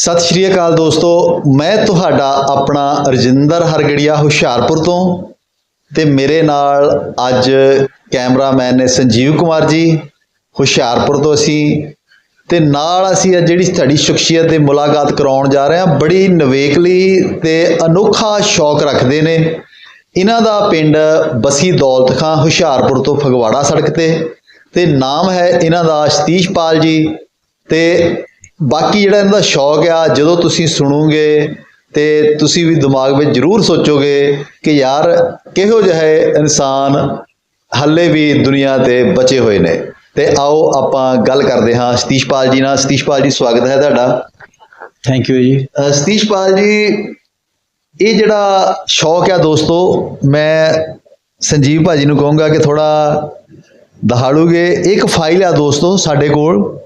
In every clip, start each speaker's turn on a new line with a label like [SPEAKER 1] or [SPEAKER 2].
[SPEAKER 1] ਸਤਿ ਸ਼੍ਰੀ ਅਕਾਲ ਦੋਸਤੋ, ਮੈਂ ਤੁਹਾਡਾ ਆਪਣਾ ਰਜਿੰਦਰ ਹਰਗੜੀਆ ਹੁਸ਼ਿਆਰਪੁਰ ਤੋਂ ਤੇ ਮੇਰੇ ਨਾਲ ਅੱਜ ਕੈਮਰਾਮੈਨ ਨੇ ਸੰਜੀਵ ਕੁਮਾਰ ਜੀ, ਹੁਸ਼ਿਆਰਪੁਰ ਤੋਂ ਅਸੀਂ ਤੇ ਨਾਲ ਅਸੀਂ ਅੱਜ ਜਿਹੜੀ ਸਾਡੀ ਸ਼ਖਸੀਅਤ ਦੇ ਮੁਲਾਕਾਤ ਕਰਾਉਣ ਜਾ ਰਹੇ ਹਾਂ, ਬੜੀ ਨਵੇਕਲੀ ਤੇ ਅਨੋਖਾ ਸ਼ੌਕ ਰੱਖਦੇ ਨੇ। ਇਹਨਾਂ ਦਾ ਪਿੰਡ ਬਸੀ ਦੌਲਤ ਖਾਂ, ਹੁਸ਼ਿਆਰਪੁਰ ਤੋਂ ਫਗਵਾੜਾ ਸੜਕ ਤੇ ਤੇ ਨਾਮ ਹੈ ਇਹਨਾਂ ਦਾ ਸਤੀਸ਼ਪਾਲ ਜੀ ਤੇ ਬਾਕੀ ਜਿਹੜਾ ਇਹਨਾਂ ਦਾ ਸ਼ੌਕ ਆ ਜਦੋਂ ਤੁਸੀਂ ਸੁਣੋਗੇ ਤੇ ਤੁਸੀਂ ਵੀ ਦਿਮਾਗ ਵਿੱਚ ਜ਼ਰੂਰ ਸੋਚੋਗੇ ਕਿ ਯਾਰ ਕਿਹੋ ਜਿਹਾ ਇਨਸਾਨ ਹੱਲੇ ਵੀ ਦੁਨੀਆ ਤੇ ਬਚੇ ਹੋਏ ਨੇ। ਤੇ ਆਓ ਆਪਾਂ ਗੱਲ ਕਰਦੇ ਹਾਂ ਸਤੀਸ਼ਪਾਲ ਜੀ ਨਾਲ। ਸਤੀਸ਼ਪਾਲ ਜੀ ਸਵਾਗਤ ਹੈ ਤੁਹਾਡਾ।
[SPEAKER 2] ਥੈਂਕ ਯੂ ਜੀ।
[SPEAKER 1] ਸਤੀਸ਼ਪਾਲ ਜੀ ਇਹ ਜਿਹੜਾ ਸ਼ੌਕ ਆ ਦੋਸਤੋ ਮੈਂ ਸੰਜੀਵ ਭਾਜੀ ਨੂੰ ਕਹੂੰਗਾ ਕਿ ਥੋੜਾ ਦਹਾੜੂਗੇ। ਇੱਕ ਫਾਈਲ ਆ ਦੋਸਤੋ ਸਾਡੇ ਕੋਲ।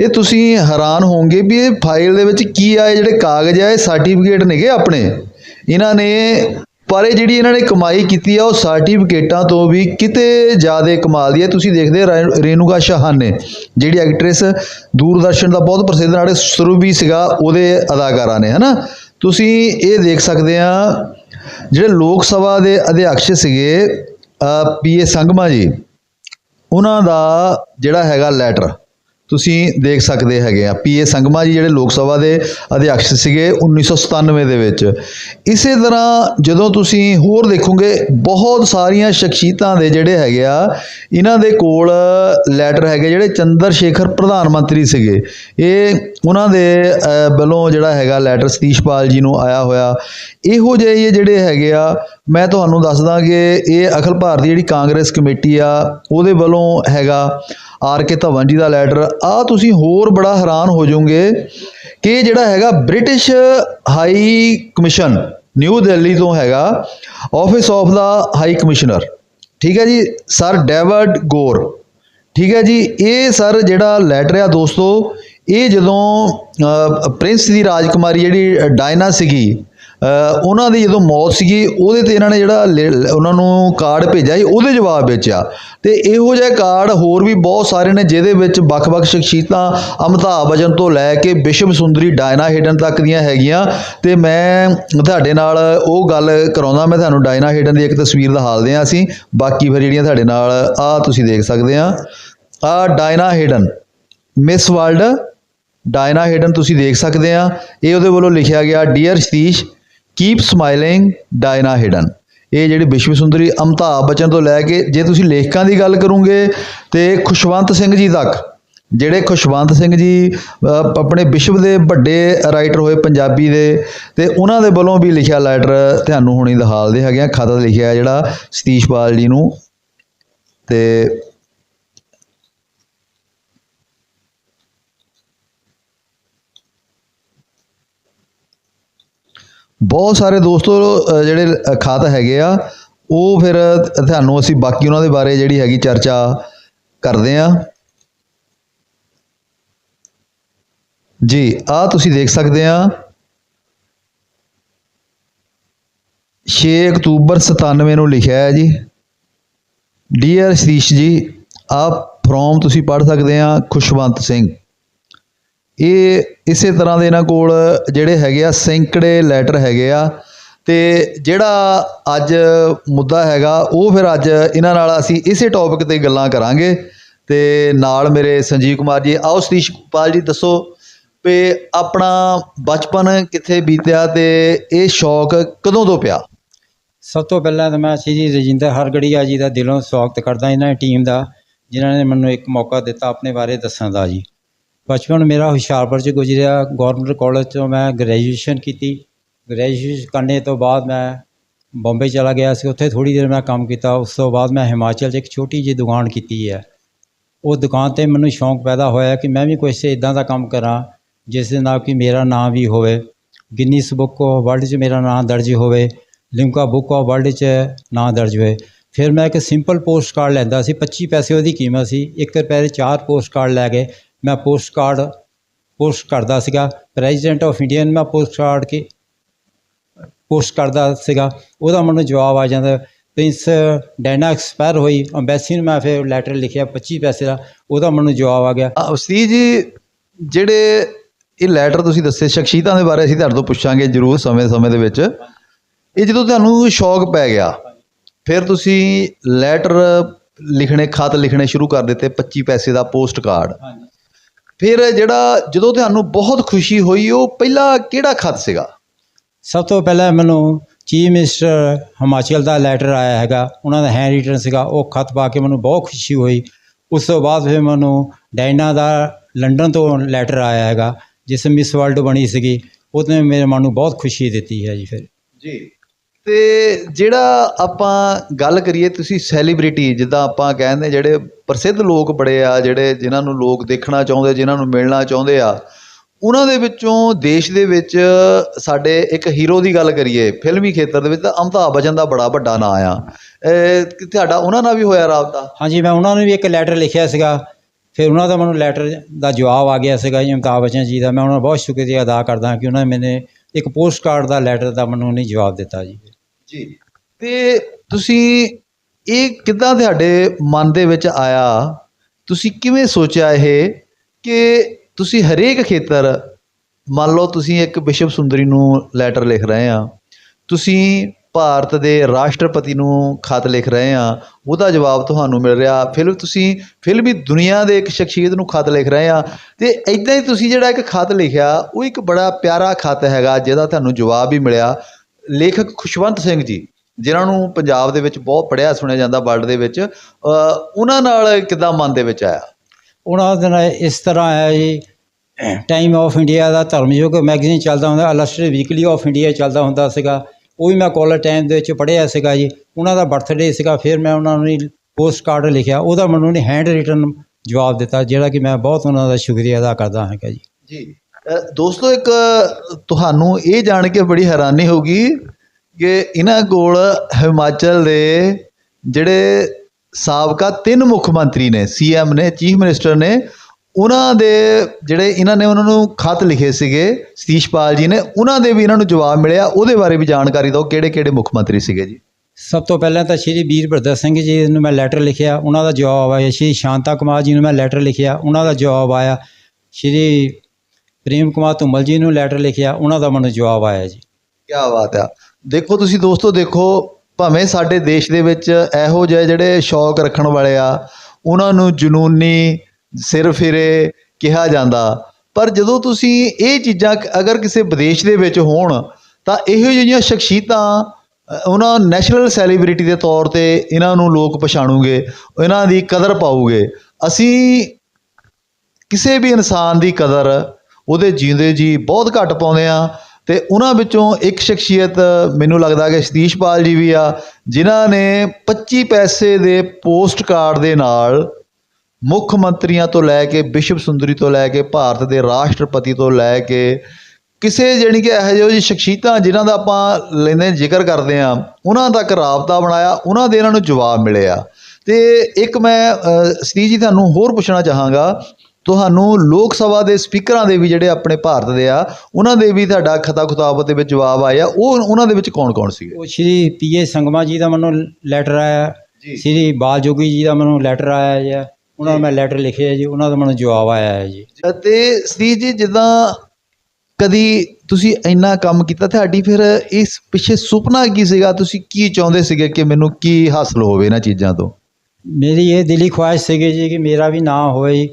[SPEAKER 1] ਇਹ ਤੁਸੀਂ ਹੈਰਾਨ ਹੋਵੋਗੇ ਵੀ ਇਹ ਫਾਈਲ ਦੇ ਵਿੱਚ ਕੀ ਆ, ਇਹ ਜਿਹੜੇ ਕਾਗਜ਼ ਆ, ਇਹ ਸਰਟੀਫਿਕੇਟ ਨੇਗੇ ਆਪਣੇ। ਇਹਨਾਂ ਨੇ, ਪਰ ਇਹ ਜਿਹੜੀ ਇਹਨਾਂ ਨੇ ਕਮਾਈ ਕੀਤੀ ਆ, ਉਹ ਸਰਟੀਫਿਕੇਟਾਂ ਤੋਂ ਵੀ ਕਿਤੇ ਜ਼ਿਆਦਾ ਕਮਾਲ ਦੀ ਹੈ ਤੁਸੀਂ ਦੇਖਦੇ ਰੇ- ਰੇਨੂਕਾ ਸ਼ਾਹਨ ਨੇ, ਜਿਹੜੀ ਐਕਟ੍ਰੈਸ ਦੂਰਦਰਸ਼ਨ ਦਾ ਬਹੁਤ ਪ੍ਰਸਿੱਧ ਨਾਟਕ ਸੁਰਭੀ ਸੀਗਾ, ਉਹਦੇ ਅਦਾਕਾਰਾ ਨੇ, ਹਨਾ? ਤੁਸੀਂ ਇਹ ਦੇਖ ਸਕਦੇ ਆ, ਜਿਹੜੇ ਲੋਕ ਸਭਾ ਦੇ ਅਧਿਆਕਸ਼ ਸੀਗੇ ਪੀਏ ਸੰਗਮਾ ਜੀ, ਉਹਨਾਂ ਦਾ ਜਿਹੜਾ ਹੈਗਾ ਲੈਟਰ ਤੁਸੀਂ ਦੇਖ ਸਕਦੇ ਹੈਗੇ ਆ ਪੀਏ ਸੰਗਮਾ ਜੀ ਜਿਹੜੇ ਲੋਕ ਸਭਾ ਦੇ ਅਧਿਆਕਸ਼ ਸੀਗੇ 1997 ਦੇ ਵਿੱਚ। ਇਸੇ ਤਰ੍ਹਾਂ ਜਦੋਂ ਤੁਸੀਂ ਹੋਰ ਦੇਖੋਗੇ, ਬਹੁਤ ਸਾਰੀਆਂ ਸ਼ਖਸੀਅਤਾਂ ਦੇ ਜਿਹੜੇ ਹੈਗੇ ਆ, ਇਹਨਾਂ ਦੇ ਕੋਲ ਲੈਟਰ ਹੈਗੇ ਜਿਹੜੇ ਚੰਦਰ ਸ਼ੇਖਰ ਪ੍ਰਧਾਨ ਮੰਤਰੀ ਸੀਗੇ। ਇਹ ਉਹਨਾਂ ਦੇ ਵੱਲੋਂ ਜਿਹੜਾ ਹੈਗਾ ਲੈਟਰ ਸਤੀਸ਼ਪਾਲ ਜੀ ਨੂੰ ਆਇਆ ਹੋਇਆ। ਇਹੋ ਜਿਹੇ ਜਿਹੜੇ ਹੈਗੇ ਆ, ਮੈਂ ਤੁਹਾਨੂੰ ਦੱਸਦਾ ਕਿ ਇਹ ਅਖਿਲ ਭਾਰਤੀ ਜਿਹੜੀ ਕਾਂਗਰਸ ਕਮੇਟੀ ਆ, ਉਹਦੇ ਵੱਲੋਂ ਹੈਗਾ ਆਰ ਕੇ ਧਵਨ ਜੀ ਦਾ ਲੈਟਰ ਆ ਤੁਸੀਂ ਹੋਰ ਬੜਾ ਹੈਰਾਨ ਹੋ ਜਾਓਗੇ ਕਿ ਜਿਹੜਾ ਹੈਗਾ British high commission, New Delhi ਤੋਂ ਹੈਗਾ ਆਫਿਸ ਆਫ ਦਾ ਹਾਈ ਕਮਿਸ਼ਨਰ ਠੀਕ ਹੈ ਜੀ, ਸਰ ਡੇਵਿਡ ਗੋਰ। ਠੀਕ ਹੈ ਜੀ, ਇਹ ਸਰ ਜਿਹੜਾ ਲੈਟਰ ਆ ਦੋਸਤੋ, ਇਹ ਜਦੋਂ ਪ੍ਰਿੰਸ ਦੀ ਰਾਜਕੁਮਾਰੀ ਜਿਹੜੀ ਡਾਇਨਾ ਸੀਗੀ ਉਹਨਾਂ ਦੀ ਜਦੋਂ ਮੌਤ ਸੀਗੀ, ਉਹਦੇ ਤੇ ਇਹਨਾਂ ਨੇ ਜਿਹੜਾ ਲੇ- ਉਹਨਾਂ ਨੂੰ ਕਾਰਡ ਭੇਜਿਆ ਸੀ, ਉਹਦੇ ਜਵਾਬ ਵਿੱਚ ਆ। ਤੇ ਇਹੋ ਜਿਹੇ ਕਾਰਡ ਹੋਰ ਵੀ ਬਹੁਤ ਸਾਰੇ ਨੇ, ਜਿਹਦੇ ਵਿੱਚ ਵੱਖ-ਵੱਖ ਸ਼ਖਸੀਅਤਾਂ ਅਮਿਤਾਭ ਬਚਨ ਤੋਂ ਲੈ ਕੇ ਵਿਸ਼ਵ ਸੁੰਦਰੀ, ਡਾਇਨਾ ਹੇਡਨ ਤੱਕ ਦੀਆਂ ਹੈਗੀਆਂ। ਤੇ ਮੈਂ ਤੁਹਾਡੇ ਨਾਲ ਉਹ ਗੱਲ ਕਰਾਉਂਦਾ, ਮੈਂ ਤੁਹਾਨੂੰ ਡਾਇਨਾ ਹੇਡਨ ਦੀ ਇੱਕ ਤਸਵੀਰ ਦਿਖਾਲਦੇ ਹਾਂ ਅਸੀਂ। ਬਾਕੀ ਫਿਰ ਜਿਹੜੀਆਂ ਤੁਹਾਡੇ ਨਾਲ ਆ, ਤੁਸੀਂ ਦੇਖ ਸਕਦੇ ਆ ਆ Diana Hayden, miss world, Diana Hayden ਤੁਸੀਂ ਦੇਖ ਸਕਦੇ ਆ ਇਹ ਉਹਦੇ ਵੱਲੋਂ ਲਿਖਿਆ ਗਿਆ dear Satish keep smiling Diana Hayden ਇਹ ਜਿਹੜੀ ਵਿਸ਼ਵ ਸੁੰਦਰੀ ਅਮਿਤਾਭ ਬਚਨ ਤੋਂ ਲੈ ਕੇ ਜੇ ਤੁਸੀਂ ਲੇਖਕਾਂ ਦੀ ਗੱਲ ਕਰੋਗੇ ਤੇ ਖੁਸ਼ਵੰਤ ਸਿੰਘ ਜੀ ਤੱਕ, ਜਿਹੜੇ ਖੁਸ਼ਵੰਤ ਸਿੰਘ ਜੀ ਆਪਣੇ ਵਿਸ਼ਵ ਦੇ ਵੱਡੇ ਰਾਈਟਰ ਹੋਏ ਪੰਜਾਬੀ ਦੇ ਤੇ ਉਹਨਾਂ ਦੇ ਵੱਲੋਂ ਵੀ ਲਿਖਿਆ ਲੈਟਰ ਤੁਹਾਨੂੰ ਹੁਣੀ ਦਿਖਾਲਦੇ ਹੈਗੇ ਆ, ਖਤ ਲਿਖਿਆ ਜਿਹੜਾ ਸਤੀਸ਼ਪਾਲ ਜੀ ਨੂੰ ਤੇ ਬਹੁਤ ਸਾਰੇ ਦੋਸਤੋ ਜਿਹੜੇ ਅ, ਖਾਤ ਹੈਗੇ ਆ ਉਹ ਫਿਰ ਤੁਹਾਨੂੰ ਅਸੀਂ ਬਾਕੀ ਉਹਨਾਂ ਦੇ ਬਾਰੇ ਜਿਹੜੀ ਹੈਗੀ ਚਰਚਾ ਕਰਦੇ ਆ। ਜੀ ਆ ਤੁਸੀਂ ਦੇਖ ਸਕਦੇ ਆ। 6 ਅਕਤੂਬਰ 97 ਨੂੰ ਲਿਖਿਆ ਹੈ ਜੀ। ਡੀਅਰ ਸਤੀਸ਼ ਜੀ ਆ ਫਰੋਮ ਤੁਸੀਂ ਪੜ੍ਹ ਸਕਦੇ ਆ ਖੁਸ਼ਵੰਤ ਸਿੰਘ। ਇਹ ਇਸੇ ਤਰ੍ਹਾਂ ਦੇ ਇਹਨਾਂ ਕੋਲ ਜਿਹੜੇ ਹੈਗੇ ਆ ਸੈਂਕੜੇ ਲੈਟਰ ਹੈਗੇ ਆ। ਤੇ ਜਿਹੜਾ ਅੱਜ ਮੁੱਦਾ ਹੈਗਾ, ਉਹ ਫਿਰ ਅੱਜ ਇਹਨਾਂ ਨਾਲ ਅਸੀਂ ਇਸੇ ਟੌਪਿਕ ਤੇ ਗੱਲਾਂ ਕਰਾਂਗੇ। ਤੇ ਨਾਲ ਮੇਰੇ ਸੰਜੀਵ ਕੁਮਾਰ ਜੀ, ਆਓ ਸਤੀਸ਼ ਪਾਲ ਜੀ, ਦੱਸੋ ਵੀ ਆਪਣਾ ਬਚਪਨ ਕਿੱਥੇ ਬੀਤਿਆ ਤੇ ਇਹ ਸ਼ੌਕ ਕਦੋਂ ਤੋਂ ਪਿਆ?
[SPEAKER 2] ਸਭ ਤੋਂ ਪਹਿਲਾਂ ਤਾਂ ਮੈਂ ਸ਼੍ਰੀ ਰਜਿੰਦਰ ਹਰਗੜੀਆ ਜੀ ਦਾ ਦਿਲੋਂ ਸਵਾਗਤ ਕਰਦਾ, ਇਹਨਾਂ ਦੀ ਟੀਮ ਦਾ, ਜਿਨ੍ਹਾਂ ਨੇ ਮੈਨੂੰ ਇੱਕ ਮੌਕਾ ਦਿੱਤਾ ਆਪਣੇ ਬਾਰੇ ਦੱਸਣ ਦਾ ਜੀ। ਬਚਪਨ ਮੇਰਾ ਹੁਸ਼ਿਆਰਪੁਰ 'ਚ ਗੁਜ਼ਰਿਆ, ਗੌਰਮੈਂਟ ਕਾਲਜ ਤੋਂ ਮੈਂ ਗ੍ਰੈਜੂਏਸ਼ਨ ਕੀਤੀ। ਗ੍ਰੈਜੂਏਸ਼ਨ ਕਰਨੇ ਤੋਂ ਬਾਅਦ ਮੈਂ ਬੰਬਈ ਚਲਾ ਗਿਆ ਸੀ। ਉੱਥੇ ਥੋੜ੍ਹੀ ਦੇਰ ਮੈਂ ਕੰਮ ਕੀਤਾ। ਉਸ ਤੋਂ ਬਾਅਦ ਮੈਂ ਹਿਮਾਚਲ 'ਚ ਇੱਕ ਛੋਟੀ ਜਿਹੀ ਦੁਕਾਨ ਕੀਤੀ ਹੈ। ਉਹ ਦੁਕਾਨ ਤੇ ਮੈਨੂੰ ਸ਼ੌਂਕ ਪੈਦਾ ਹੋਇਆ ਕਿ ਮੈਂ ਵੀ ਕੁਛ ਇਦਾਂ ਦਾ ਕੰਮ ਕਰਾਂ, ਜਿਸ ਦੇ ਨਾਲ ਕਿ ਮੇਰਾ ਨਾਮ ਵੀ ਹੋਵੇ। ਗਿਨੀਸ ਬੁੱਕ ਆਫ ਵਰਲਡ 'ਚ ਮੇਰਾ ਨਾਮ ਦਰਜ ਹੋਵੇ। ਲਿਮਕਾ ਬੁੱਕ ਆਫ ਵਰਲਡ 'ਚ ਨਾਮ ਦਰਜ ਹੋਵੇ। ਫਿਰ ਮੈਂ ਇੱਕ ਸਿੰਪਲ ਪੋਸਟ ਕਾਰਡ ਲੈਂਦਾ ਸੀ। 25 ਪੈਸੇ ਉਹਦੀ ਕੀਮਤ ਸੀ। 1 ਰੁਪਏ ਦੇ ਚਾਰ ਪੋਸਟ ਕਾਰਡ ਲੈ ਕੇ ਮੈਂ ਪੋਸਟ ਕਾਰਡ ਪੋਸਟ ਕਰਦਾ ਸੀਗਾ। ਪ੍ਰੈਜ਼ੀਡੈਂਟ ਆਫ ਇੰਡੀਆ ਨੂੰ ਮੈਂ ਪੋਸਟ ਕਾਰਡ ਕੇ ਪੋਸਟ ਕਰਦਾ ਸੀਗਾ। ਉਹਦਾ ਮੈਨੂੰ ਜਵਾਬ ਆ ਜਾਂਦਾ ਪ੍ਰਿੰਸ ਡੈਨਾ ਐਕਸਪਾਇਰ ਹੋਈ ਅੰਬੈਸੀ ਨੂੰ ਮੈਂ ਫਿਰ ਲੈਟਰ ਲਿਖਿਆ 25 ਪੈਸੇ ਦਾ। ਉਹਦਾ ਮੈਨੂੰ ਜਵਾਬ ਆ ਗਿਆ।
[SPEAKER 1] ਸਤੀਸ਼ ਜੀ ਜਿਹੜੇ ਇਹ ਲੈਟਰ ਤੁਸੀਂ ਦੱਸੇ ਸ਼ਖਸੀਅਤਾਂ ਦੇ ਬਾਰੇ ਅਸੀਂ ਤੁਹਾਡੇ ਤੋਂ ਪੁੱਛਾਂਗੇ ਜ਼ਰੂਰ ਸਮੇਂ-ਸਮੇਂ ਦੇ ਵਿੱਚ। ਇਹ ਜਦੋਂ ਤੁਹਾਨੂੰ ਸ਼ੌਕ ਪੈ ਗਿਆ ਫਿਰ ਤੁਸੀਂ ਲੈਟਰ ਲਿਖਣੇ ਖਤ ਲਿਖਣੇ ਸ਼ੁਰੂ ਕਰ ਦਿੱਤੇ 25 ਪੈਸੇ ਦਾ ਪੋਸਟ ਕਾਰਡ
[SPEAKER 2] ਹਾਂਜੀ।
[SPEAKER 1] ਫਿਰ ਜਿਹੜਾ ਜਦੋਂ ਤੁਹਾਨੂੰ ਬਹੁਤ ਖੁਸ਼ੀ ਹੋਈ ਉਹ ਪਹਿਲਾ ਕਿਹੜਾ ਖਤ ਸੀਗਾ?
[SPEAKER 2] ਸਭ ਤੋਂ ਪਹਿਲਾਂ ਮੈਨੂੰ ਚੀਫ ਮਿਨਿਸਟਰ ਹਿਮਾਚਲ ਦਾ ਲੈਟਰ ਆਇਆ ਹੈਗਾ ਉਹਨਾਂ ਦਾ ਹੈਂਡ ਰਿਟਨ ਸੀਗਾ ਉਹ ਖਤ ਪਾ ਕੇ ਮੈਨੂੰ ਬਹੁਤ ਖੁਸ਼ੀ ਹੋਈ। ਉਸ ਤੋਂ ਬਾਅਦ ਫਿਰ ਮੈਨੂੰ ਡਾਇਨਾ ਦਾ ਲੰਡਨ ਤੋਂ ਲੈਟਰ ਆਇਆ ਹੈਗਾ ਜਿਸ ਮਿਸ ਵਰਲਡ ਬਣੀ ਸੀਗੀ ਉਹਨੇ ਮੇਰੇ ਮਨ ਨੂੰ ਬਹੁਤ ਖੁਸ਼ੀ ਦਿੱਤੀ ਹੈ ਜੀ ਫਿਰ।
[SPEAKER 1] ਜੀ। ਤੇ ਜਿਹੜਾ ਆਪਾਂ ਗੱਲ ਕਰੀਏ ਤੁਸੀਂ ਸੈਲੀਬ੍ਰਿਟੀ ਜਿੱਦਾਂ ਆਪਾਂ ਕਹਿੰਦੇ ਜਿਹੜੇ ਪ੍ਰਸਿੱਧ ਲੋਕ ਬੜੇ ਆ, ਜਿਹੜੇ ਜਿਨ੍ਹਾਂ ਨੂੰ ਲੋਕ ਦੇਖਣਾ ਚਾਹੁੰਦੇ, ਜਿਨ੍ਹਾਂ ਨੂੰ ਮਿਲਣਾ ਚਾਹੁੰਦੇ ਆ, ਉਹਨਾਂ ਦੇ ਵਿੱਚੋਂ ਦੇਸ਼ ਦੇ ਵਿੱਚ ਸਾਡੇ ਇੱਕ ਹੀਰੋ ਦੀ ਗੱਲ ਕਰੀਏ, ਫਿਲਮੀ ਖੇਤਰ ਦੇ ਵਿੱਚ ਤਾਂ ਅਮਿਤਾਭ ਬੱਚਨ ਦਾ ਬੜਾ ਵੱਡਾ ਨਾਂ ਆ। ਤੁਹਾਡਾ ਉਹਨਾਂ ਨਾਲ ਵੀ ਹੋਇਆ ਰਾਬਤਾ?
[SPEAKER 2] ਹਾਂਜੀ, ਮੈਂ ਉਹਨਾਂ ਨੂੰ ਵੀ ਇੱਕ ਲੈਟਰ ਲਿਖਿਆ ਸੀਗਾ, ਫਿਰ ਉਹਨਾਂ ਦਾ ਮੈਨੂੰ ਲੈਟਰ ਦਾ ਜਵਾਬ ਆ ਗਿਆ ਸੀਗਾ ਜੀ, ਅਮਿਤਾਭ ਬੱਚਨ ਜੀ ਦਾ। ਮੈਂ ਉਹਨਾਂ ਦਾ ਬਹੁਤ ਸ਼ੁਕਰੀਆ ਅਦਾ ਕਰਦਾ ਕਿ ਉਹਨਾਂ ਨੇ ਮੈਨੇ ਇੱਕ ਪੋਸਟ ਕਾਰਡ ਦਾ ਲੈਟਰ ਦਾ ਮੈਨੂੰ ਨਹੀਂ ਜਵਾਬ ਦਿੱਤਾ ਜੀ।
[SPEAKER 1] ਜੀ। ਤੇ ਤੁਸੀਂ ਇਹ ਕਿੱਦਾਂ ਤੁਹਾਡੇ ਮਨ ਦੇ ਵਿੱਚ ਆਇਆ? ਤੁਸੀਂ ਕਿਵੇਂ ਸੋਚਿਆ ਇਹ ਕਿ ਤੁਸੀਂ ਹਰੇਕ ਖੇਤਰ, ਮੰਨ ਲਓ ਤੁਸੀਂ ਇੱਕ ਵਿਸ਼ਵ ਸੁੰਦਰੀ ਨੂੰ ਲੈਟਰ ਲਿਖ ਰਹੇ ਆ, ਤੁਸੀਂ ਭਾਰਤ ਦੇ ਰਾਸ਼ਟਰਪਤੀ ਨੂੰ ਖਤ ਲਿਖ ਰਹੇ ਆ, ਉਹਦਾ ਜਵਾਬ ਤੁਹਾਨੂੰ ਮਿਲ ਰਿਹਾ, ਫਿਰ ਤੁਸੀਂ ਫਿਲਮੀ ਦੁਨੀਆ ਦੇ ਇੱਕ ਸ਼ਖਸੀਅਤ ਨੂੰ ਖਤ ਲਿਖ ਰਹੇ ਆ, ਤੇ ਇਦਾਂ ਹੀ ਤੁਸੀਂ ਜਿਹੜਾ ਇੱਕ ਖਤ ਲਿਖਿਆ, ਉਹ ਇੱਕ ਬੜਾ ਪਿਆਰਾ ਖਤ ਹੈਗਾ, ਜਿਹਦਾ ਤੁਹਾਨੂੰ ਜਵਾਬ ਵੀ ਮਿਲਿਆ। ਲੇਖਕ ਖੁਸ਼ਵੰਤ ਸਿੰਘ ਜੀ ਜਿਨ੍ਹਾਂ ਨੂੰ ਪੰਜਾਬ ਦੇ ਵਿੱਚ ਬਹੁਤ ਪੜ੍ਹਿਆ ਸੁਣਿਆ ਜਾਂਦਾ ਵਰਲਡ ਦੇ ਵਿੱਚ ਉਹਨਾਂ ਨਾਲ ਕਿੱਦਾਂ ਮਨ ਦੇ ਵਿੱਚ ਆਇਆ?
[SPEAKER 2] ਉਹਨਾਂ ਦੇ ਨਾਲ ਇਸ ਤਰ੍ਹਾਂ ਹੈ ਜੀ ਟਾਈਮ ਆਫ ਇੰਡੀਆ ਦਾ ਧਰਮਯੁਗ ਮੈਗਜ਼ੀਨ ਚੱਲਦਾ ਹੁੰਦਾ ਅਲਸਟਰ ਵੀਕਲੀ ਆਫ ਇੰਡੀਆ ਚੱਲਦਾ ਹੁੰਦਾ ਸੀਗਾ ਉਹ ਵੀ ਮੈਂ ਕਾਲਜ ਟਾਈਮ ਦੇ ਵਿੱਚ ਪੜ੍ਹਿਆ ਸੀਗਾ ਜੀ ਉਹਨਾਂ ਦਾ ਬਰਥਡੇ ਸੀਗਾ ਫਿਰ ਮੈਂ ਉਹਨਾਂ ਨੂੰ ਪੋਸਟ ਕਾਰਡ ਲਿਖਿਆ ਉਹਦਾ ਮੈਨੂੰ ਨੇ ਹੈਂਡ ਰਿਟਨ ਜਵਾਬ ਦਿੱਤਾ ਜਿਹੜਾ ਕਿ ਮੈਂ ਬਹੁਤ ਉਹਨਾਂ ਦਾ ਸ਼ੁਕਰੀਆ ਅਦਾ ਕਰਦਾ ਹਾਂ ਜੀ।
[SPEAKER 1] ਜੀ। ਦੋਸਤੋ, ਇੱਕ ਤੁਹਾਨੂੰ ਇਹ ਜਾਣ ਕੇ ਬੜੀ ਹੈਰਾਨੀ ਹੋਗੀ ਕਿ ਇਹਨਾਂ ਕੋਲ ਹਿਮਾਚਲ ਦੇ ਜਿਹੜੇ ਸਾਬਕਾ ਤਿੰਨ ਮੁੱਖ ਮੰਤਰੀ ਨੇ ਸੀਐਮ ਨੇ, ਚੀਫ ਮਿਨਿਸਟਰ ਨੇ, ਉਹਨਾਂ ਦੇ ਜਿਹੜੇ ਇਹਨਾਂ ਨੇ ਉਹਨਾਂ ਨੂੰ ਖਤ ਲਿਖੇ ਸੀਗੇ ਸਤੀਸ਼ਪਾਲ ਜੀ ਨੇ, ਉਹਨਾਂ ਦੇ ਵੀ ਇਹਨਾਂ ਨੂੰ ਜਵਾਬ ਮਿਲਿਆ, ਉਹਦੇ ਬਾਰੇ ਵੀ ਜਾਣਕਾਰੀ ਦਿਓ ਕਿਹੜੇ ਕਿਹੜੇ ਮੁੱਖ ਮੰਤਰੀ ਸੀਗੇ ਜੀ?
[SPEAKER 2] ਸਭ ਤੋਂ ਪਹਿਲਾਂ ਤਾਂ ਸ਼੍ਰੀ ਵੀਰਭਦਰ ਸਿੰਘ ਜੀ ਨੂੰ ਮੈਂ ਲੈਟਰ ਲਿਖਿਆ, ਉਹਨਾਂ ਦਾ ਜਵਾਬ ਆਇਆ, ਸ਼੍ਰੀ ਸ਼ਾਂਤਾ ਕੁਮਾਰ ਜੀ ਨੂੰ ਮੈਂ ਲੈਟਰ ਲਿਖਿਆ, ਉਹਨਾਂ ਦਾ ਜਵਾਬ ਆਇਆ, ਸ਼੍ਰੀ ਪ੍ਰੇਮ ਕੁਮਾਰ ਧੁੰਮਲ ਜੀ ਨੂੰ ਲੈਟਰ ਲਿਖਿਆ, ਉਹਨਾਂ ਦਾ ਮੈਨੂੰ ਜਵਾਬ ਆਇਆ ਜੀ।
[SPEAKER 1] ਕੀ ਬਾਤ ਆ। ਦੇਖੋ ਤੁਸੀਂ ਦੋਸਤੋ, ਦੇਖੋ, ਭਾਵੇਂ ਸਾਡੇ ਦੇਸ਼ ਦੇ ਵਿੱਚ ਇਹੋ ਜਿਹੇ ਜਿਹੜੇ ਸ਼ੌਕ ਰੱਖਣ ਵਾਲੇ ਆ, ਉਹਨਾਂ ਨੂੰ ਜਨੂਨੀ ਸਿਰ ਫਿਰੇ ਕਿਹਾ ਜਾਂਦਾ। ਪਰ ਜਦੋਂ ਤੁਸੀਂ ਇਹ ਚੀਜ਼ਾਂ ਅਗਰ ਕਿਸੇ ਵਿਦੇਸ਼ ਦੇ ਵਿੱਚ ਹੋਣ, ਤਾਂ ਇਹੋ ਜਿਹੀਆਂ ਸ਼ਖਸੀਅਤਾਂ ਉਹਨਾਂ ਨੈਸ਼ਨਲ ਸੈਲੀਬ੍ਰਿਟੀ ਦੇ ਤੌਰ ਤੇ ਇਹਨਾਂ ਨੂੰ ਲੋਕ ਪਛਾਣੂਗੇ, ਇਹਨਾਂ ਦੀ ਕਦਰ ਪਾਊਗੇ। ਅਸੀਂ ਕਿਸੇ ਵੀ ਇਨਸਾਨ ਦੀ ਕਦਰ ਉਹਦੇ ਜਿਉਂਦੇ ਜੀ ਬਹੁਤ ਘੱਟ ਪਾਉਂਦੇ ਆ ਤੇ ਉਹਨਾਂ ਵਿੱਚੋਂ ਇੱਕ ਸ਼ਖਸੀਅਤ ਮੈਨੂੰ ਲੱਗਦਾ ਕਿ ਸਤੀਸ਼ ਪਾਲ ਜੀ ਵੀ ਆ, ਜਿਨ੍ਹਾਂ ਨੇ 25 ਪੈਸੇ ਦੇ ਪੋਸਟ ਕਾਰਡ ਦੇ ਨਾਲ ਮੁੱਖ ਮੰਤਰੀਆਂ ਤੋਂ ਲੈ ਕੇ ਵਿਸ਼ਵ ਸੁੰਦਰੀ ਤੋਂ ਲੈ ਕੇ ਭਾਰਤ ਦੇ ਰਾਸ਼ਟਰਪਤੀ ਤੋਂ ਲੈ ਕੇ ਕਿਸੇ ਜਾਣੀ ਕਿ ਇਹੋ ਜਿਹੀ ਸ਼ਖਸੀਅਤਾਂ ਜਿਨ੍ਹਾਂ ਦਾ ਆਪਾਂ ਲੈਂਦੇ ਜ਼ਿਕਰ ਕਰਦੇ ਆ ਉਹਨਾਂ ਤੱਕ ਰਾਬਤਾ ਬਣਾਇਆ, ਉਹਨਾਂ ਦੇ ਇਹਨਾਂ ਨੂੰ ਜਵਾਬ ਮਿਲਿਆ। ਤੇ ਇੱਕ ਮੈਂ ਸਤੀਸ਼ ਜੀ, ਤੁਹਾਨੂੰ ਹੋਰ ਪੁੱਛਣਾ ਚਾਹਾਂਗਾ ਤੁਹਾਨੂੰ ਲੋਕ ਸਭਾ ਦੇ ਸਪੀਕਰਾਂ ਦੇ ਵੀ ਜਿਹੜੇ ਆਪਣੇ ਭਾਰਤ ਦੇ ਆ ਉਹਨਾਂ ਦੇ ਵੀ ਤੁਹਾਡਾ ਖਤਾ ਖੁਤਾਬਤ ਦੇ ਵਿੱਚ ਜਵਾਬ ਆਇਆ। ਉਹ ਉਹਨਾਂ ਦੇ ਵਿੱਚ ਕੌਣ ਕੌਣ ਸੀਗੇ?
[SPEAKER 2] ਉਹ ਸ਼੍ਰੀ ਪੀਏ ਸੰਗਮਾ ਜੀ ਦਾ ਮੈਨੂੰ ਲੈਟਰ ਆਇਆ। ਸ਼੍ਰੀ ਬਾਲ ਜੋਗੀ ਜੀ ਦਾ ਮੈਨੂੰ ਲੈਟਰ ਆਇਆ ਜੀ। ਉਹਨਾਂ ਨੂੰ ਮੈਂ ਲੈਟਰ ਲਿਖਿਆ ਜੀ। ਉਹਨਾਂ ਦਾ ਮੈਨੂੰ ਜਵਾਬ ਆਇਆ ਹੈ ਜੀ।
[SPEAKER 1] ਅਤੇ ਸਤੀਸ਼ ਜੀ ਜਿੱਦਾਂ ਕਦੀ ਤੁਸੀਂ ਇੰਨਾ ਕੰਮ ਕੀਤਾ ਤੁਹਾਡੀ ਫਿਰ ਇਸ ਪਿੱਛੇ ਸੁਪਨਾ ਕੀ ਸੀਗਾ? ਤੁਸੀਂ ਕੀ ਚਾਹੁੰਦੇ ਸੀਗੇ ਕਿ ਮੈਨੂੰ ਕੀ ਹਾਸਲ ਹੋਵੇ ਇਹਨਾਂ ਚੀਜ਼ਾਂ ਤੋਂ?
[SPEAKER 2] ਮੇਰੀ ਇਹ ਦਿਲੀ ਖੁਆਇਸ਼ ਸੀਗੀ ਜੀ ਕਿ ਮੇਰਾ ਵੀ ਨਾਂ ਹੋਏ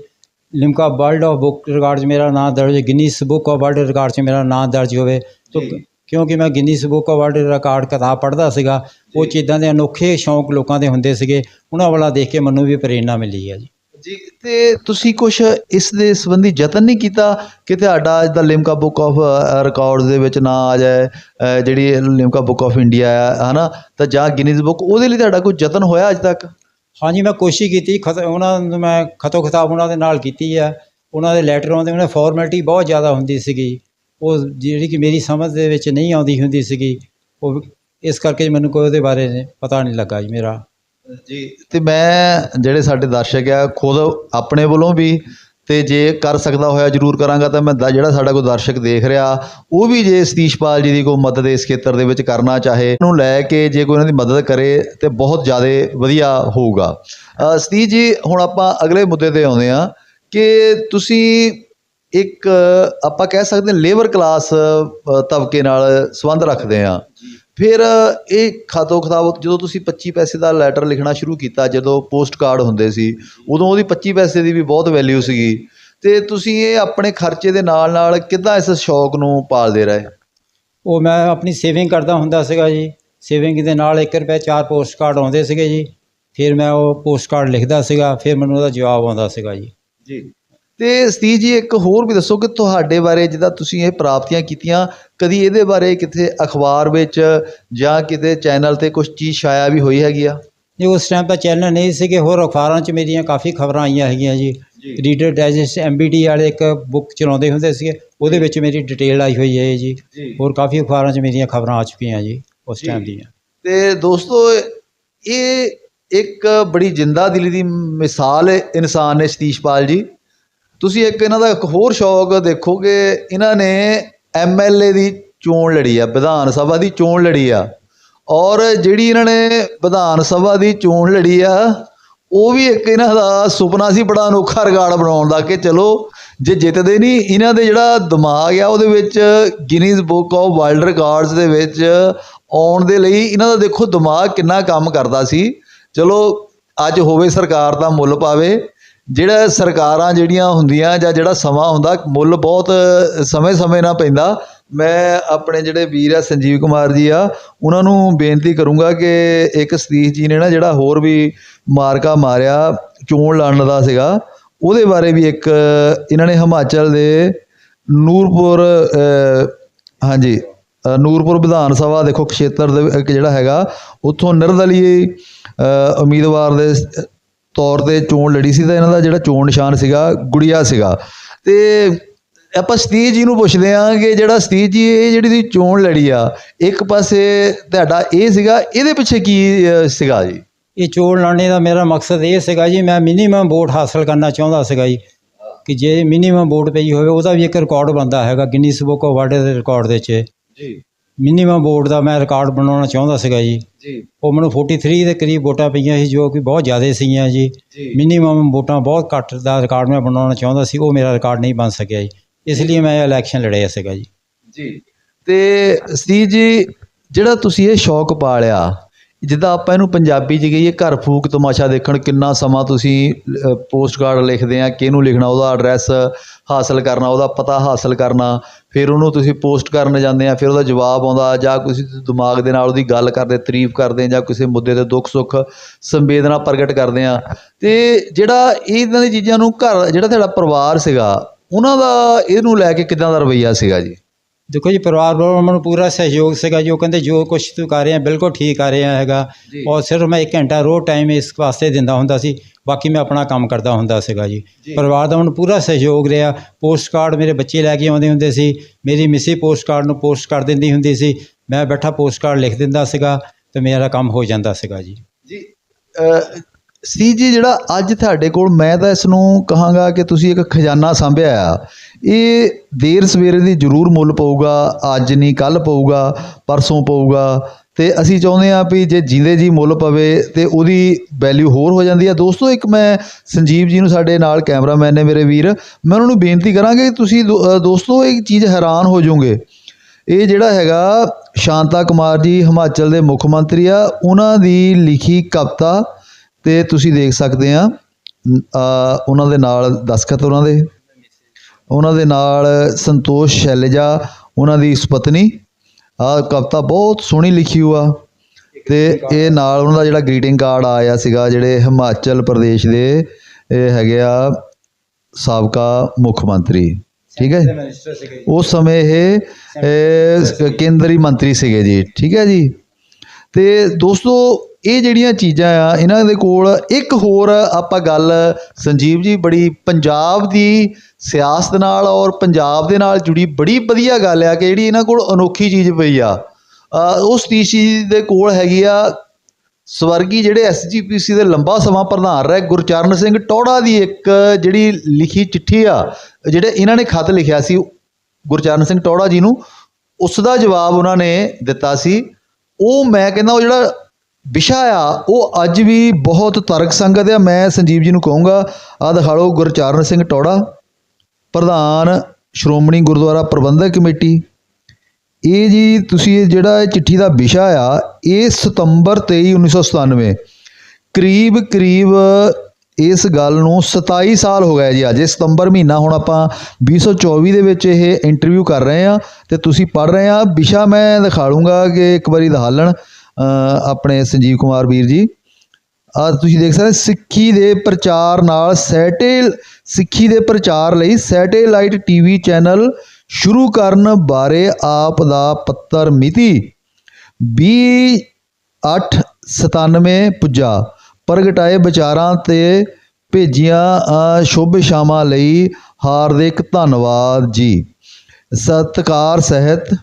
[SPEAKER 2] Limca world of book record 'ਚ ਮੇਰਾ ਨਾਂ ਦਰਜ Guinness book of world record 'ਚ ਮੇਰਾ ਨਾਂ ਦਰਜ ਹੋਵੇ। ਤੋ। ਕਿਉਂਕਿ ਮੈਂ Guinness book of world record ਕਿਤਾਬ ਪੜ੍ਹਦਾ ਸੀਗਾ ਉਹ ਚੀਜ਼ਾਂ ਦੇ ਅਨੋਖੇ ਸ਼ੌਂਕ ਲੋਕਾਂ ਦੇ ਹੁੰਦੇ ਸੀਗੇ ਉਹਨਾਂ ਵਾਲਾ ਦੇਖ ਕੇ ਮੈਨੂੰ ਵੀ ਪ੍ਰੇਰਣਾ ਮਿਲੀ ਹੈ ਜੀ।
[SPEAKER 1] ਜੀ ਤੇ ਤੁਸੀਂ ਕੁਝ ਇਸ ਦੇ ਸੰਬੰਧੀ ਯਤਨ ਨਹੀਂ ਕੀਤਾ ਕਿ ਤੁਹਾਡਾ ਅੱਜ ਦਾ ਲਿਮਕਾ ਬੁੱਕ ਆਫ ਰਿਕਾਰਡਸ ਦੇ ਵਿੱਚ ਨਾਂ ਆ ਜਾਏ ਜਿਹੜੀ ਲਿਮਕਾ ਬੁੱਕ ਆਫ ਇੰਡੀਆ ਆ ਹਨਾ? ਤਾਂ ਜਾਂ ਗਿਨੀਜ਼ ਬੁੱਕ ਉਹਦੇ ਲਈ ਤੁਹਾਡਾ ਕੋਈ ਯਤਨ ਹੋਇਆ ਅੱਜ ਤੱਕ?
[SPEAKER 2] ਹਾਂਜੀ, ਮੈਂ ਕੋਸ਼ਿਸ਼ ਕੀਤੀ, ਖਤ, ਉਹਨਾਂ ਨੂੰ ਮੈਂ ਖਤੋ ਖਿਤਾਬ ਉਹਨਾਂ ਦੇ ਨਾਲ ਕੀਤੀ ਆ। ਉਹਨਾਂ ਦੇ ਲੈਟਰ ਆਉਂਦੇ, ਉਹਨਾਂ ਫਾਰਮੈਲਿਟੀ ਬਹੁਤ ਜ਼ਿਆਦਾ ਹੁੰਦੀ ਸੀਗੀ। ਉਹ ਜਿਹੜੀ ਕਿ ਮੇਰੀ ਸਮਝ ਦੇ ਵਿੱਚ ਨਹੀਂ ਆਉਂਦੀ ਹੁੰਦੀ ਸੀਗੀ, ਉਹ ਇਸ ਕਰਕੇ ਮੈਨੂੰ ਕੋਈ ਉਹਦੇ ਬਾਰੇ ਪਤਾ ਨਹੀਂ ਲੱਗਾ ਜੀ ਮੇਰਾ।
[SPEAKER 1] ਜੀ, ਤੇ ਮੈਂ, ਜਿਹੜੇ ਸਾਡੇ ਦਰਸ਼ਕ ਆ, ਖੁਦ ਆਪਣੇ ਵੱਲੋਂ ਵੀ ਅਤੇ ਜੇ ਕਰ ਸਕਦਾ ਹੋਇਆ ਜਰੂਰ ਕਰਾਂਗਾ, ਤਾਂ ਮੈਂ ਦ, ਜਿਹੜਾ ਸਾਡਾ ਕੋਈ ਦਰਸ਼ਕ ਦੇਖ ਰਿਹਾ, ਉਹ ਵੀ ਜੇ ਸਤੀਸ਼ਪਾਲ ਜੀ ਦੀ ਕੋਈ ਮਦਦ ਇਸ ਖੇਤਰ ਦੇ ਵਿੱਚ ਕਰਨਾ ਚਾਹੇ, ਉਹਨੂੰ ਲੈ ਕੇ ਜੇ ਕੋਈ ਉਹਨਾਂ ਦੀ ਮਦਦ ਕਰੇ, ਤੇ ਬਹੁਤ ਜ਼ਿਆਦਾ ਵਧੀਆ ਹੋਊਗਾ। ਸਤੀਸ਼ ਜੀ, ਹੁਣ ਆਪਾਂ ਅਗਲੇ ਮੁੱਦੇ ਤੇ ਆਉਂਦੇ ਆ ਕਿ ਤੁਸੀਂ ਇੱਕ, ਆਪਾਂ ਕਹਿ ਸਕਦੇ ਲੇਬਰ ਕਲਾਸ ਤਬਕੇ ਨਾਲ ਸੰਬੰਧ ਰੱਖਦੇ ਆ ਫਿਰ ਇਹ ਖਾਤੋ ਖਤਾਬ ਜਦੋਂ ਤੁਸੀਂ 25 ਪੈਸੇ ਦਾ ਲੈਟਰ ਲਿਖਣਾ ਸ਼ੁਰੂ ਕੀਤਾ ਜਦੋਂ ਪੋਸਟ ਕਾਰਡ ਹੁੰਦੇ ਸੀ ਉਦੋਂ ਉਹਦੀ 25 ਪੈਸੇ ਦੀ ਵੀ ਬਹੁਤ ਵੈਲਿਊ ਸੀਗੀ। ਤੇ ਤੁਸੀਂ ਇਹ ਆਪਣੇ ਖਰਚੇ ਦੇ ਨਾਲ ਨਾਲ ਕਿੱਦਾਂ ਇਸ ਸ਼ੌਕ ਨੂੰ ਪਾਲਦੇ ਰਹੇ?
[SPEAKER 2] ਉਹ ਮੈਂ ਆਪਣੀ ਸੇਵਿੰਗ ਕਰਦਾ ਹੁੰਦਾ ਸੀਗਾ ਜੀ। ਸੇਵਿੰਗ ਦੇ ਨਾਲ 1 ਰੁਪਏ ਚਾਰ ਪੋਸਟ ਕਾਰਡ ਆਉਂਦੇ ਸੀਗੇ ਜੀ। ਫਿਰ ਮੈਂ ਉਹ ਪੋਸਟ ਕਾਰਡ ਲਿਖਦਾ ਸੀਗਾ ਫਿਰ ਮੈਨੂੰ ਉਹਦਾ ਜਵਾਬ ਆਉਂਦਾ ਸੀਗਾ ਜੀ।
[SPEAKER 1] ਜੀ। ਤੇ ਸਤੀਸ਼ ਜੀ ਇੱਕ ਹੋਰ ਵੀ ਦੱਸੋ ਕਿ ਤੁਹਾਡੇ ਬਾਰੇ ਜਿੱਦਾਂ ਤੁਸੀਂ ਇਹ ਪ੍ਰਾਪਤੀਆਂ ਕੀਤੀਆਂ ਕਦੀ ਇਹਦੇ ਬਾਰੇ ਕਿਤੇ ਅਖਬਾਰ ਵਿੱਚ ਜਾਂ ਕਿਤੇ ਚੈਨਲ ਤੇ ਕੁਝ ਚੀਜ਼ ਛਾਇਆ ਵੀ ਹੋਈ ਹੈਗੀ ਆ?
[SPEAKER 2] ਜੀ ਉਸ ਟਾਈਮ ਤਾਂ ਚੈਨਲ ਨਹੀਂ ਸੀਗੇ ਹੋਰ ਅਖਬਾਰਾਂ 'ਚ ਮੇਰੀਆਂ ਕਾਫੀ ਖਬਰਾਂ ਆਈਆਂ ਹੈਗੀਆਂ ਜੀ। ਰੀਡਰ ਡਾਈਜੈਸਟ ਐਮਬੀਡੀ ਵਾਲੇ ਇੱਕ ਬੁੱਕ ਚਲਾਉਂਦੇ ਹੁੰਦੇ ਸੀਗੇ ਉਹਦੇ ਵਿੱਚ ਮੇਰੀ ਡਿਟੇਲ ਆਈ ਹੋਈ ਹੈ ਜੀ। ਹੋਰ ਕਾਫੀ ਅਖਬਾਰਾਂ 'ਚ ਮੇਰੀਆਂ ਖਬਰਾਂ ਆ ਚੁੱਕੀਆਂ ਜੀ ਉਸ। ਟਾਈਮ ਦੀਆਂ।
[SPEAKER 1] ਤੇ ਦੋਸਤੋ ਇਹ ਇੱਕ ਬੜੀ ਜਿੰਦਾ ਦਿਲੀ ਦੀ ਮਿਸਾਲ ਹੈ ਇਨਸਾਨ ਨੇ ਸਤੀਸ਼ਪਾਲ ਜੀ। ਤੁਸੀਂ ਇੱਕ ਇਹਨਾਂ ਦਾ ਇੱਕ ਹੋਰ ਸ਼ੌਕ ਦੇਖੋਗੇ, ਇਹਨਾਂ ਨੇ ਐਮਐਲਏ ਦੀ ਚੋਣ ਲੜੀ ਆ, ਵਿਧਾਨ ਸਭਾ ਦੀ ਚੋਣ ਲੜੀ ਆ। ਔਰ ਜਿਹੜੀ ਇਹਨਾਂ ਨੇ ਵਿਧਾਨ ਸਭਾ ਦੀ ਚੋਣ ਲੜੀ ਆ, ਉਹ ਵੀ ਇੱਕ ਇਹਨਾਂ ਦਾ ਸੁਪਨਾ ਸੀ ਬੜਾ ਅਨੋਖਾ ਰਿਕਾਰਡ ਬਣਾਉਣ ਦਾ ਕਿ ਚਲੋ, ਜੇ ਜਿੱਤਦੇ ਨਹੀਂ, ਇਹਨਾਂ ਦੇ ਜਿਹੜਾ ਦਿਮਾਗ ਆ, ਉਹਦੇ ਵਿੱਚ Guinness book of world records ਦੇ ਵਿੱਚ ਆਉਣ ਦੇ ਲਈ ਇਹਨਾਂ ਦਾ ਦੇਖੋ ਦਿਮਾਗ ਕਿੰਨਾ ਕੰਮ ਕਰਦਾ ਸੀ। ਚਲੋ, ਅੱਜ ਹੋਵੇ ਸਰਕਾਰ ਦਾ ਮੁੱਲ ਪਾਵੇ ਜਿਹੜਾ ਸਰਕਾਰਾਂ ਜਿਹੜੀਆਂ ਹੁੰਦੀਆਂ ਜਾਂ ਜਿਹੜਾ ਸਮਾਂ ਹੁੰਦਾ, ਮੁੱਲ ਬਹੁਤ ਸਮੇਂ-ਸਮੇਂ ਨਾਲ ਪੈਂਦਾ। ਮੈਂ ਆਪਣੇ ਜਿਹੜੇ ਵੀਰ ਆ, ਸੰਜੀਵ ਕੁਮਾਰ ਜੀ ਆ, ਉਹਨਾਂ ਨੂੰ ਬੇਨਤੀ ਕਰੂੰਗਾ ਕਿ ਇੱਕ ਸਤੀਸ਼ ਜੀ ਨੇ ਨਾ ਜਿਹੜਾ ਹੋਰ ਵੀ ਮਾਰਕਾ ਮਾਰਿਆ, ਚੋਣ ਲੜਨ ਦਾ ਸੀਗਾ, ਉਹਦੇ ਬਾਰੇ ਵੀ ਇੱਕ ਇਹਨਾਂ ਨੇ ਹਿਮਾਚਲ ਦੇ ਨੂਰਪੁਰ ਹਾਂਜੀ ਨੂਰਪੁਰ ਵਿਧਾਨ ਸਭਾ ਦੇਖੋ, ਖੇਤਰ ਦੇ ਇੱਕ ਜਿਹੜਾ ਹੈਗਾ, ਉੱਥੋਂ ਨਿਰਦਲੀ ਉਮੀਦਵਾਰ ਦੇ ਤੌਰ ਤੇ ਚੋਣ ਲੜੀ ਸੀ ਤਾਂ ਇਹਨਾਂ ਦਾ ਜਿਹੜਾ ਚੋਣ ਨਿਸ਼ਾਨ ਸੀਗਾ ਗੁੜੀਆ ਸੀਗਾ। ਤੇ ਆਪਾਂ ਸਤੀਸ਼ ਜੀ ਨੂੰ ਪੁੱਛਦੇ ਹਾਂ ਕਿ ਜਿਹੜਾ ਸਤੀਸ਼ ਜੀ ਇਹ ਜਿਹੜੀ ਦੀ ਚੋਣ ਲੜੀ ਆ ਇੱਕ ਪਾਸੇ ਤੁਹਾਡਾ ਇਹ ਸੀਗਾ ਇਹਦੇ ਪਿੱਛੇ ਕੀ ਸੀਗਾ ਜੀ?
[SPEAKER 2] ਇਹ ਚੋਣ ਲੜਨੇ ਦਾ ਮੇਰਾ ਮਕਸਦ ਇਹ ਸੀਗਾ ਜੀ ਮੈਂ ਮਿਨੀਮਮ ਵੋਟ ਹਾਸਲ ਕਰਨਾ ਚਾਹੁੰਦਾ ਸੀਗਾ ਜੀ। ਕਿ ਜੇ ਮਿਨੀਮਮ ਵੋਟ ਪਈ ਹੋਵੇ ਉਹਦਾ ਵੀ ਇੱਕ ਰਿਕਾਰਡ ਬੰਦਾ ਹੈਗਾ ਗਿਨੀਸ ਬੁੱਕ ਆਫ ਵਰਲਡ ਦੇ ਰਿਕਾਰਡ ਦੇ 'ਚ
[SPEAKER 1] ਜੀ।
[SPEAKER 2] ਮਿਨੀਮਮ ਵੋਟ ਦਾ ਮੈਂ ਰਿਕਾਰਡ ਬਣਾਉਣਾ ਚਾਹੁੰਦਾ ਸੀਗਾ ਜੀ।
[SPEAKER 1] ਜੀ।
[SPEAKER 2] ਉਹ ਮੈਨੂੰ 43 ਦੇ ਕਰੀਬ ਵੋਟਾਂ ਪਈਆਂ ਸੀ ਜੋ ਕਿ ਬਹੁਤ ਜ਼ਿਆਦਾ ਸੀਗੀਆਂ
[SPEAKER 1] ਜੀ।
[SPEAKER 2] ਮਿਨੀਮਮ ਵੋਟਾਂ ਬਹੁਤ ਘੱਟ ਦਾ ਰਿਕਾਰਡ ਮੈਂ ਬਣਾਉਣਾ ਚਾਹੁੰਦਾ ਸੀ ਉਹ ਮੇਰਾ ਰਿਕਾਰਡ ਨਹੀਂ ਬਣ ਸਕਿਆ ਜੀ। ਇਸ ਲਈ ਮੈਂ ਇਲੈਕਸ਼ਨ ਲੜਿਆ ਸੀਗਾ ਜੀ।
[SPEAKER 1] ਜੀ। ਤੇ ਸਤੀਸ਼ ਜੀ ਜਿਹੜਾ ਤੁਸੀਂ ਇਹ ਸ਼ੌਕ ਪਾਲਿਆ ਜਿੱਦਾਂ ਆਪਾਂ ਇਹਨੂੰ ਪੰਜਾਬੀ 'ਚ ਕਹੀਏ, ਘਰ ਫੂਕ ਤਮਾਸ਼ਾ ਦੇਖਣ ਕਿੰਨਾ ਸਮਾਂ ਤੁਸੀਂ ਪੋਸਟ ਕਾਰਡ ਲਿਖਦੇ ਆ, ਕਿਹਨੂੰ ਲਿਖਣਾ, ਉਹਦਾ ਐਡਰੈਸ ਹਾਸਲ ਕਰਨਾ, ਉਹਦਾ ਪਤਾ ਹਾਸਲ ਕਰਨਾ, ਫਿਰ ਉਹਨੂੰ ਤੁਸੀਂ ਪੋਸਟ ਕਰਨ ਜਾਂਦੇ ਆ, ਫਿਰ ਉਹਦਾ ਜਵਾਬ ਆਉਂਦਾ, ਜਾਂ ਕਿਸੇ ਦਿਮਾਗ ਦੇ ਨਾਲ ਉਹਦੀ ਗੱਲ ਕਰਦੇ, ਤਾਰੀਫ ਕਰਦੇ ਜਾਂ ਕਿਸੇ ਮੁੱਦੇ ਤੇ ਦੁੱਖ ਸੁੱਖ ਸੰਵੇਦਨਾ ਪ੍ਰਗਟ ਕਰਦੇ ਆ, ਤੇ ਜਿਹੜਾ ਇਹਨਾਂ ਦੀ ਚੀਜ਼ਾਂ ਨੂੰ ਘਰ, ਜਿਹੜਾ ਤੁਹਾਡਾ ਪਰਿਵਾਰ ਸੀਗਾ, ਉਹਨਾਂ ਦਾ ਇਹਨੂੰ ਲੈ ਕੇ ਕਿਦਾਂ ਦਾ ਰਵੱਈਆ ਸੀਗਾ ਜੀ?
[SPEAKER 2] ਦੇਖੋ ਜੀ ਪਰਿਵਾਰ ਵੱਲੋਂ ਮੈਨੂੰ ਪੂਰਾ ਸਹਿਯੋਗ ਸੀਗਾ ਜੀ ਉਹ ਕਹਿੰਦੇ ਜੋ ਕੁਛ ਤੂੰ ਕਰ ਰਿਹਾ ਬਿਲਕੁਲ ਠੀਕ ਕਰ ਰਿਹਾ ਹੈਗਾ
[SPEAKER 1] ਜੀ।
[SPEAKER 2] ਔਰ ਸਿਰਫ ਮੈਂ 1 ਘੰਟਾ ਰੋਜ਼ ਟਾਈਮ ਇਸ ਵਾਸਤੇ ਦਿੰਦਾ ਹੁੰਦਾ ਸੀ ਬਾਕੀ ਮੈਂ ਆਪਣਾ ਕੰਮ ਕਰਦਾ ਹੁੰਦਾ ਸੀਗਾ ਜੀ
[SPEAKER 1] ਜੀ।
[SPEAKER 2] ਪਰਿਵਾਰ ਦਾ ਮੈਨੂੰ ਪੂਰਾ ਸਹਿਯੋਗ ਰਿਹਾ ਪੋਸਟ ਕਾਰਡ ਮੇਰੇ ਬੱਚੇ ਲੈ ਕੇ ਆਉਂਦੇ ਹੁੰਦੇ ਸੀ ਮੇਰੀ ਮਿਸੀ ਪੋਸਟ ਕਾਰਡ ਨੂੰ ਪੋਸਟ ਕਰ ਦਿੰਦੀ ਹੁੰਦੀ ਸੀ ਮੈਂ ਬੈਠਾ ਪੋਸਟ ਕਾਰਡ ਲਿਖ ਦਿੰਦਾ ਸੀਗਾ ਤੇ ਮੇਰਾ ਕੰਮ ਹੋ ਜਾਂਦਾ ਸੀਗਾ ਜੀ
[SPEAKER 1] ਜੀ ਸੀ ਜੀ, ਜਿਹੜਾ ਅੱਜ ਤੁਹਾਡੇ ਕੋਲ ਮੈਂ ਤਾਂ ਇਸ ਨੂੰ ਕਹਾਂਗਾ ਕਿ ਤੁਸੀਂ ਇੱਕ ਖਜ਼ਾਨਾ ਸੰਭਿਆ ਆ। ਇਹ ਦੇਰ ਸਵੇਰੇ ਦੀ ਜ਼ਰੂਰ ਮੁੱਲ ਪਊਗਾ, ਅੱਜ ਨਹੀਂ ਕੱਲ ਪਊਗਾ, ਪਰਸੋਂ ਪਊਗਾ। ਤੇ ਅਸੀਂ ਚਾਹੁੰਦੇ ਆ ਵੀ ਜੇ ਜਿੰਦੇ ਜੀ ਮੁੱਲ ਪਵੇ ਤੇ ਉਹਦੀ ਵੈਲਿਊ ਹੋਰ ਹੋ ਜਾਂਦੀ ਆ। ਦੋਸਤੋ, ਇੱਕ ਮੈਂ ਸੰਜੀਵ ਜੀ ਨੂੰ ਸਾਡੇ ਨਾਲ ਕੈਮਰਾਮੈਨ ਨੇ ਮੇਰੇ ਵੀਰ, ਮੈਂ ਉਹਨਾਂ ਨੂੰ ਬੇਨਤੀ ਕਰਾਂਗੇ ਤੁਸੀਂ ਦੋ- ਦੋਸਤੋ, ਇਹ ਚੀਜ਼ ਹੈਰਾਨ ਹੋ ਜਾਓਗੇ। ਇਹ ਜਿਹੜਾ ਹੈਗਾ ਸ਼ਾਂਤਾ ਕੁਮਾਰ ਜੀ, ਹਿਮਾਚਲ ਦੇ ਮੁੱਖ ਮੰਤਰੀ ਆ, ਉਹਨਾਂ ਦੀ ਲਿਖੀ ਕਵਿਤਾ ਤੇ ਤੁਸੀਂ ਦੇਖ ਸਕਦੇ ਆ ਉਹਨਾਂ ਦੇ ਨਾਲ ਦਸਖਤ ਉਹਨਾਂ ਦੇ ਉਹਨਾਂ ਦੇ ਨਾਲ ਸੰਤੋਸ਼ ਸ਼ੈਲਜਾ, ਉਹਨਾਂ ਦੀ ਸੁਪਤਨੀ ਆ ਕਵਿਤਾ ਬਹੁਤ ਸੋਹਣੀ ਲਿਖੀ ਹੋਆ, ਤੇ ਇਹ ਨਾਲ ਉਹਨਾਂ ਦਾ ਜਿਹੜਾ ਗ੍ਰੀਟਿੰਗ ਕਾਰਡ ਆਇਆ ਸੀਗਾ, ਜਿਹੜੇ ਹਿਮਾਚਲ ਪ੍ਰਦੇਸ਼ ਦੇ, ਇਹ ਹੈਗੇ ਆ ਸਾਬਕਾ ਮੁੱਖ ਮੰਤਰੀ, ਠੀਕ ਹੈ ਉਸ ਸਮੇਂ ਇਹ ਇਹ ਕੇਂਦਰੀ ਮੰਤਰੀ ਸੀਗੇ ਜੀ, ਠੀਕ ਹੈ ਜੀ? ਤੇ ਦੋਸਤੋ ਇਹ ਜਿਹੜੀਆਂ ਚੀਜ਼ਾਂ ਆ, ਇਹਨਾਂ ਦੇ ਕੋਲ ਇੱਕ ਹੋਰ ਆਪਾਂ ਗੱਲ ਸੰਜੀਵ ਜੀ ਬੜੀ ਪੰਜਾਬ ਦੀ ਸਿਆਸਤ ਨਾਲ ਔਰ ਪੰਜਾਬ ਦੇ ਨਾਲ ਜੁੜੀ ਬੜੀ ਵਧੀਆ ਗੱਲ ਆ ਕਿ ਜਿਹੜੀ ਇਹਨਾਂ ਕੋਲ ਅਨੋਖੀ ਚੀਜ਼ ਪਈ ਆ। ਉਸ ਉਹ ਦੇ ਕੋਲ ਹੈਗੀ ਆ ਸਵਰਗੀ ਜਿਹੜੇ ਐਸਜੀਪੀਸੀ ਦੇ ਲੰਬਾ ਸਮਾਂ ਪ੍ਰਧਾਨ ਰਹੇ, ਗੁਰਚਰਨ ਸਿੰਘ ਟੌੜਾ ਦੀ ਇੱਕ ਜਿਹੜੀ ਲਿਖੀ ਚਿੱਠੀ ਆ, ਜਿਹੜੇ ਇਹਨਾਂ ਨੇ ਖਤ ਲਿਖਿਆ ਸੀ, ਗੁਰਚਰਨ ਸਿੰਘ ਟੌੜਾ ਜੀ ਨੂੰ, ਉਸ ਦਾ ਜਵਾਬ ਉਹਨਾਂ ਨੇ ਦਿੱਤਾ ਸੀ। ਉਹ ਮੈਂ ਕਹਿੰਦਾ ਉਹ ਜਿਹੜਾ ਵਿਸ਼ਾ ਆ, ਉਹ ਅੱਜ ਵੀ ਬਹੁਤ ਤਰਕ ਸੰਗਤ ਆ। ਮੈਂ ਸੰਜੀਵ ਜੀ ਨੂੰ ਕਹੂੰਗਾ ਆ ਦਿਖਾ ਲਓ ਗੁਰਚਰਨ ਸਿੰਘ ਟੌੜਾ, ਪ੍ਰਧਾਨ ਸ਼੍ਰੋਮਣੀ ਗੁਰਦੁਆਰਾ ਪ੍ਰਬੰਧਕ ਕਮੇਟੀ। ਇਹ ਜੀ ਤੁਸੀਂ ਇਹ ਜਿਹੜਾ ਇਹ ਚਿੱਠੀ ਦਾ ਵਿਸ਼ਾ ਆ, ਇਹ ਸਤੰਬਰ 23 1997 ਕਰੀਬ ਕਰੀਬ ਇਸ ਗੱਲ ਨੂੰ 27 ਸਾਲ ਹੋ ਗਏ ਜੀ ਅੱਜ। ਇਹ ਸਤੰਬਰ ਮਹੀਨਾ ਹੁਣ ਆਪਾਂ 2024 ਦੇ ਵਿੱਚ ਇਹ ਇੰਟਰਵਿਊ ਕਰ ਰਹੇ ਆ ਤੇ ਤੁਸੀਂ ਪੜ ਰਹੇ ਆ। ਵਿਸ਼ਾ ਮੈਂ ਦਿਖਾ ਲੂੰਗਾ ਕਿ ਇੱਕ ਵਾਰੀ ਦਿਖਾਲਣ ਆਪਣੇ ਸੰਜੀਵ ਕੁਮਾਰ ਵੀਰ ਜੀ। ਆ ਤੁਸੀਂ ਦੇਖ ਸਕਦੇ ਸਿੱਖੀ ਦੇ ਪ੍ਰਚਾਰ ਨਾਲ ਸੈਟੇਲ ਸਿੱਖੀ ਦੇ ਪ੍ਰਚਾਰ ਲਈ ਸੈਟੇਲਾਈਟ ਟੀਵੀ ਚੈਨਲ ਸ਼ੁਰੂ ਕਰਨ ਬਾਰੇ ਆਪ ਦਾ ਪੱਤਰ ਮਿਤੀ 20 8 97 ਪੁੱਜਾ। ਪ੍ਰਗਟਾਏ ਵਿਚਾਰਾਂ ਤੇ ਭੇਜੀਆਂ ਅ, ਸ਼ੁਭ ਸ਼ਾਮਾਂ ਲਈ ਹਾਰਦਿਕ ਧੰਨਵਾਦ ਜੀ। ਸਤਕਾਰ ਸਹਿਤ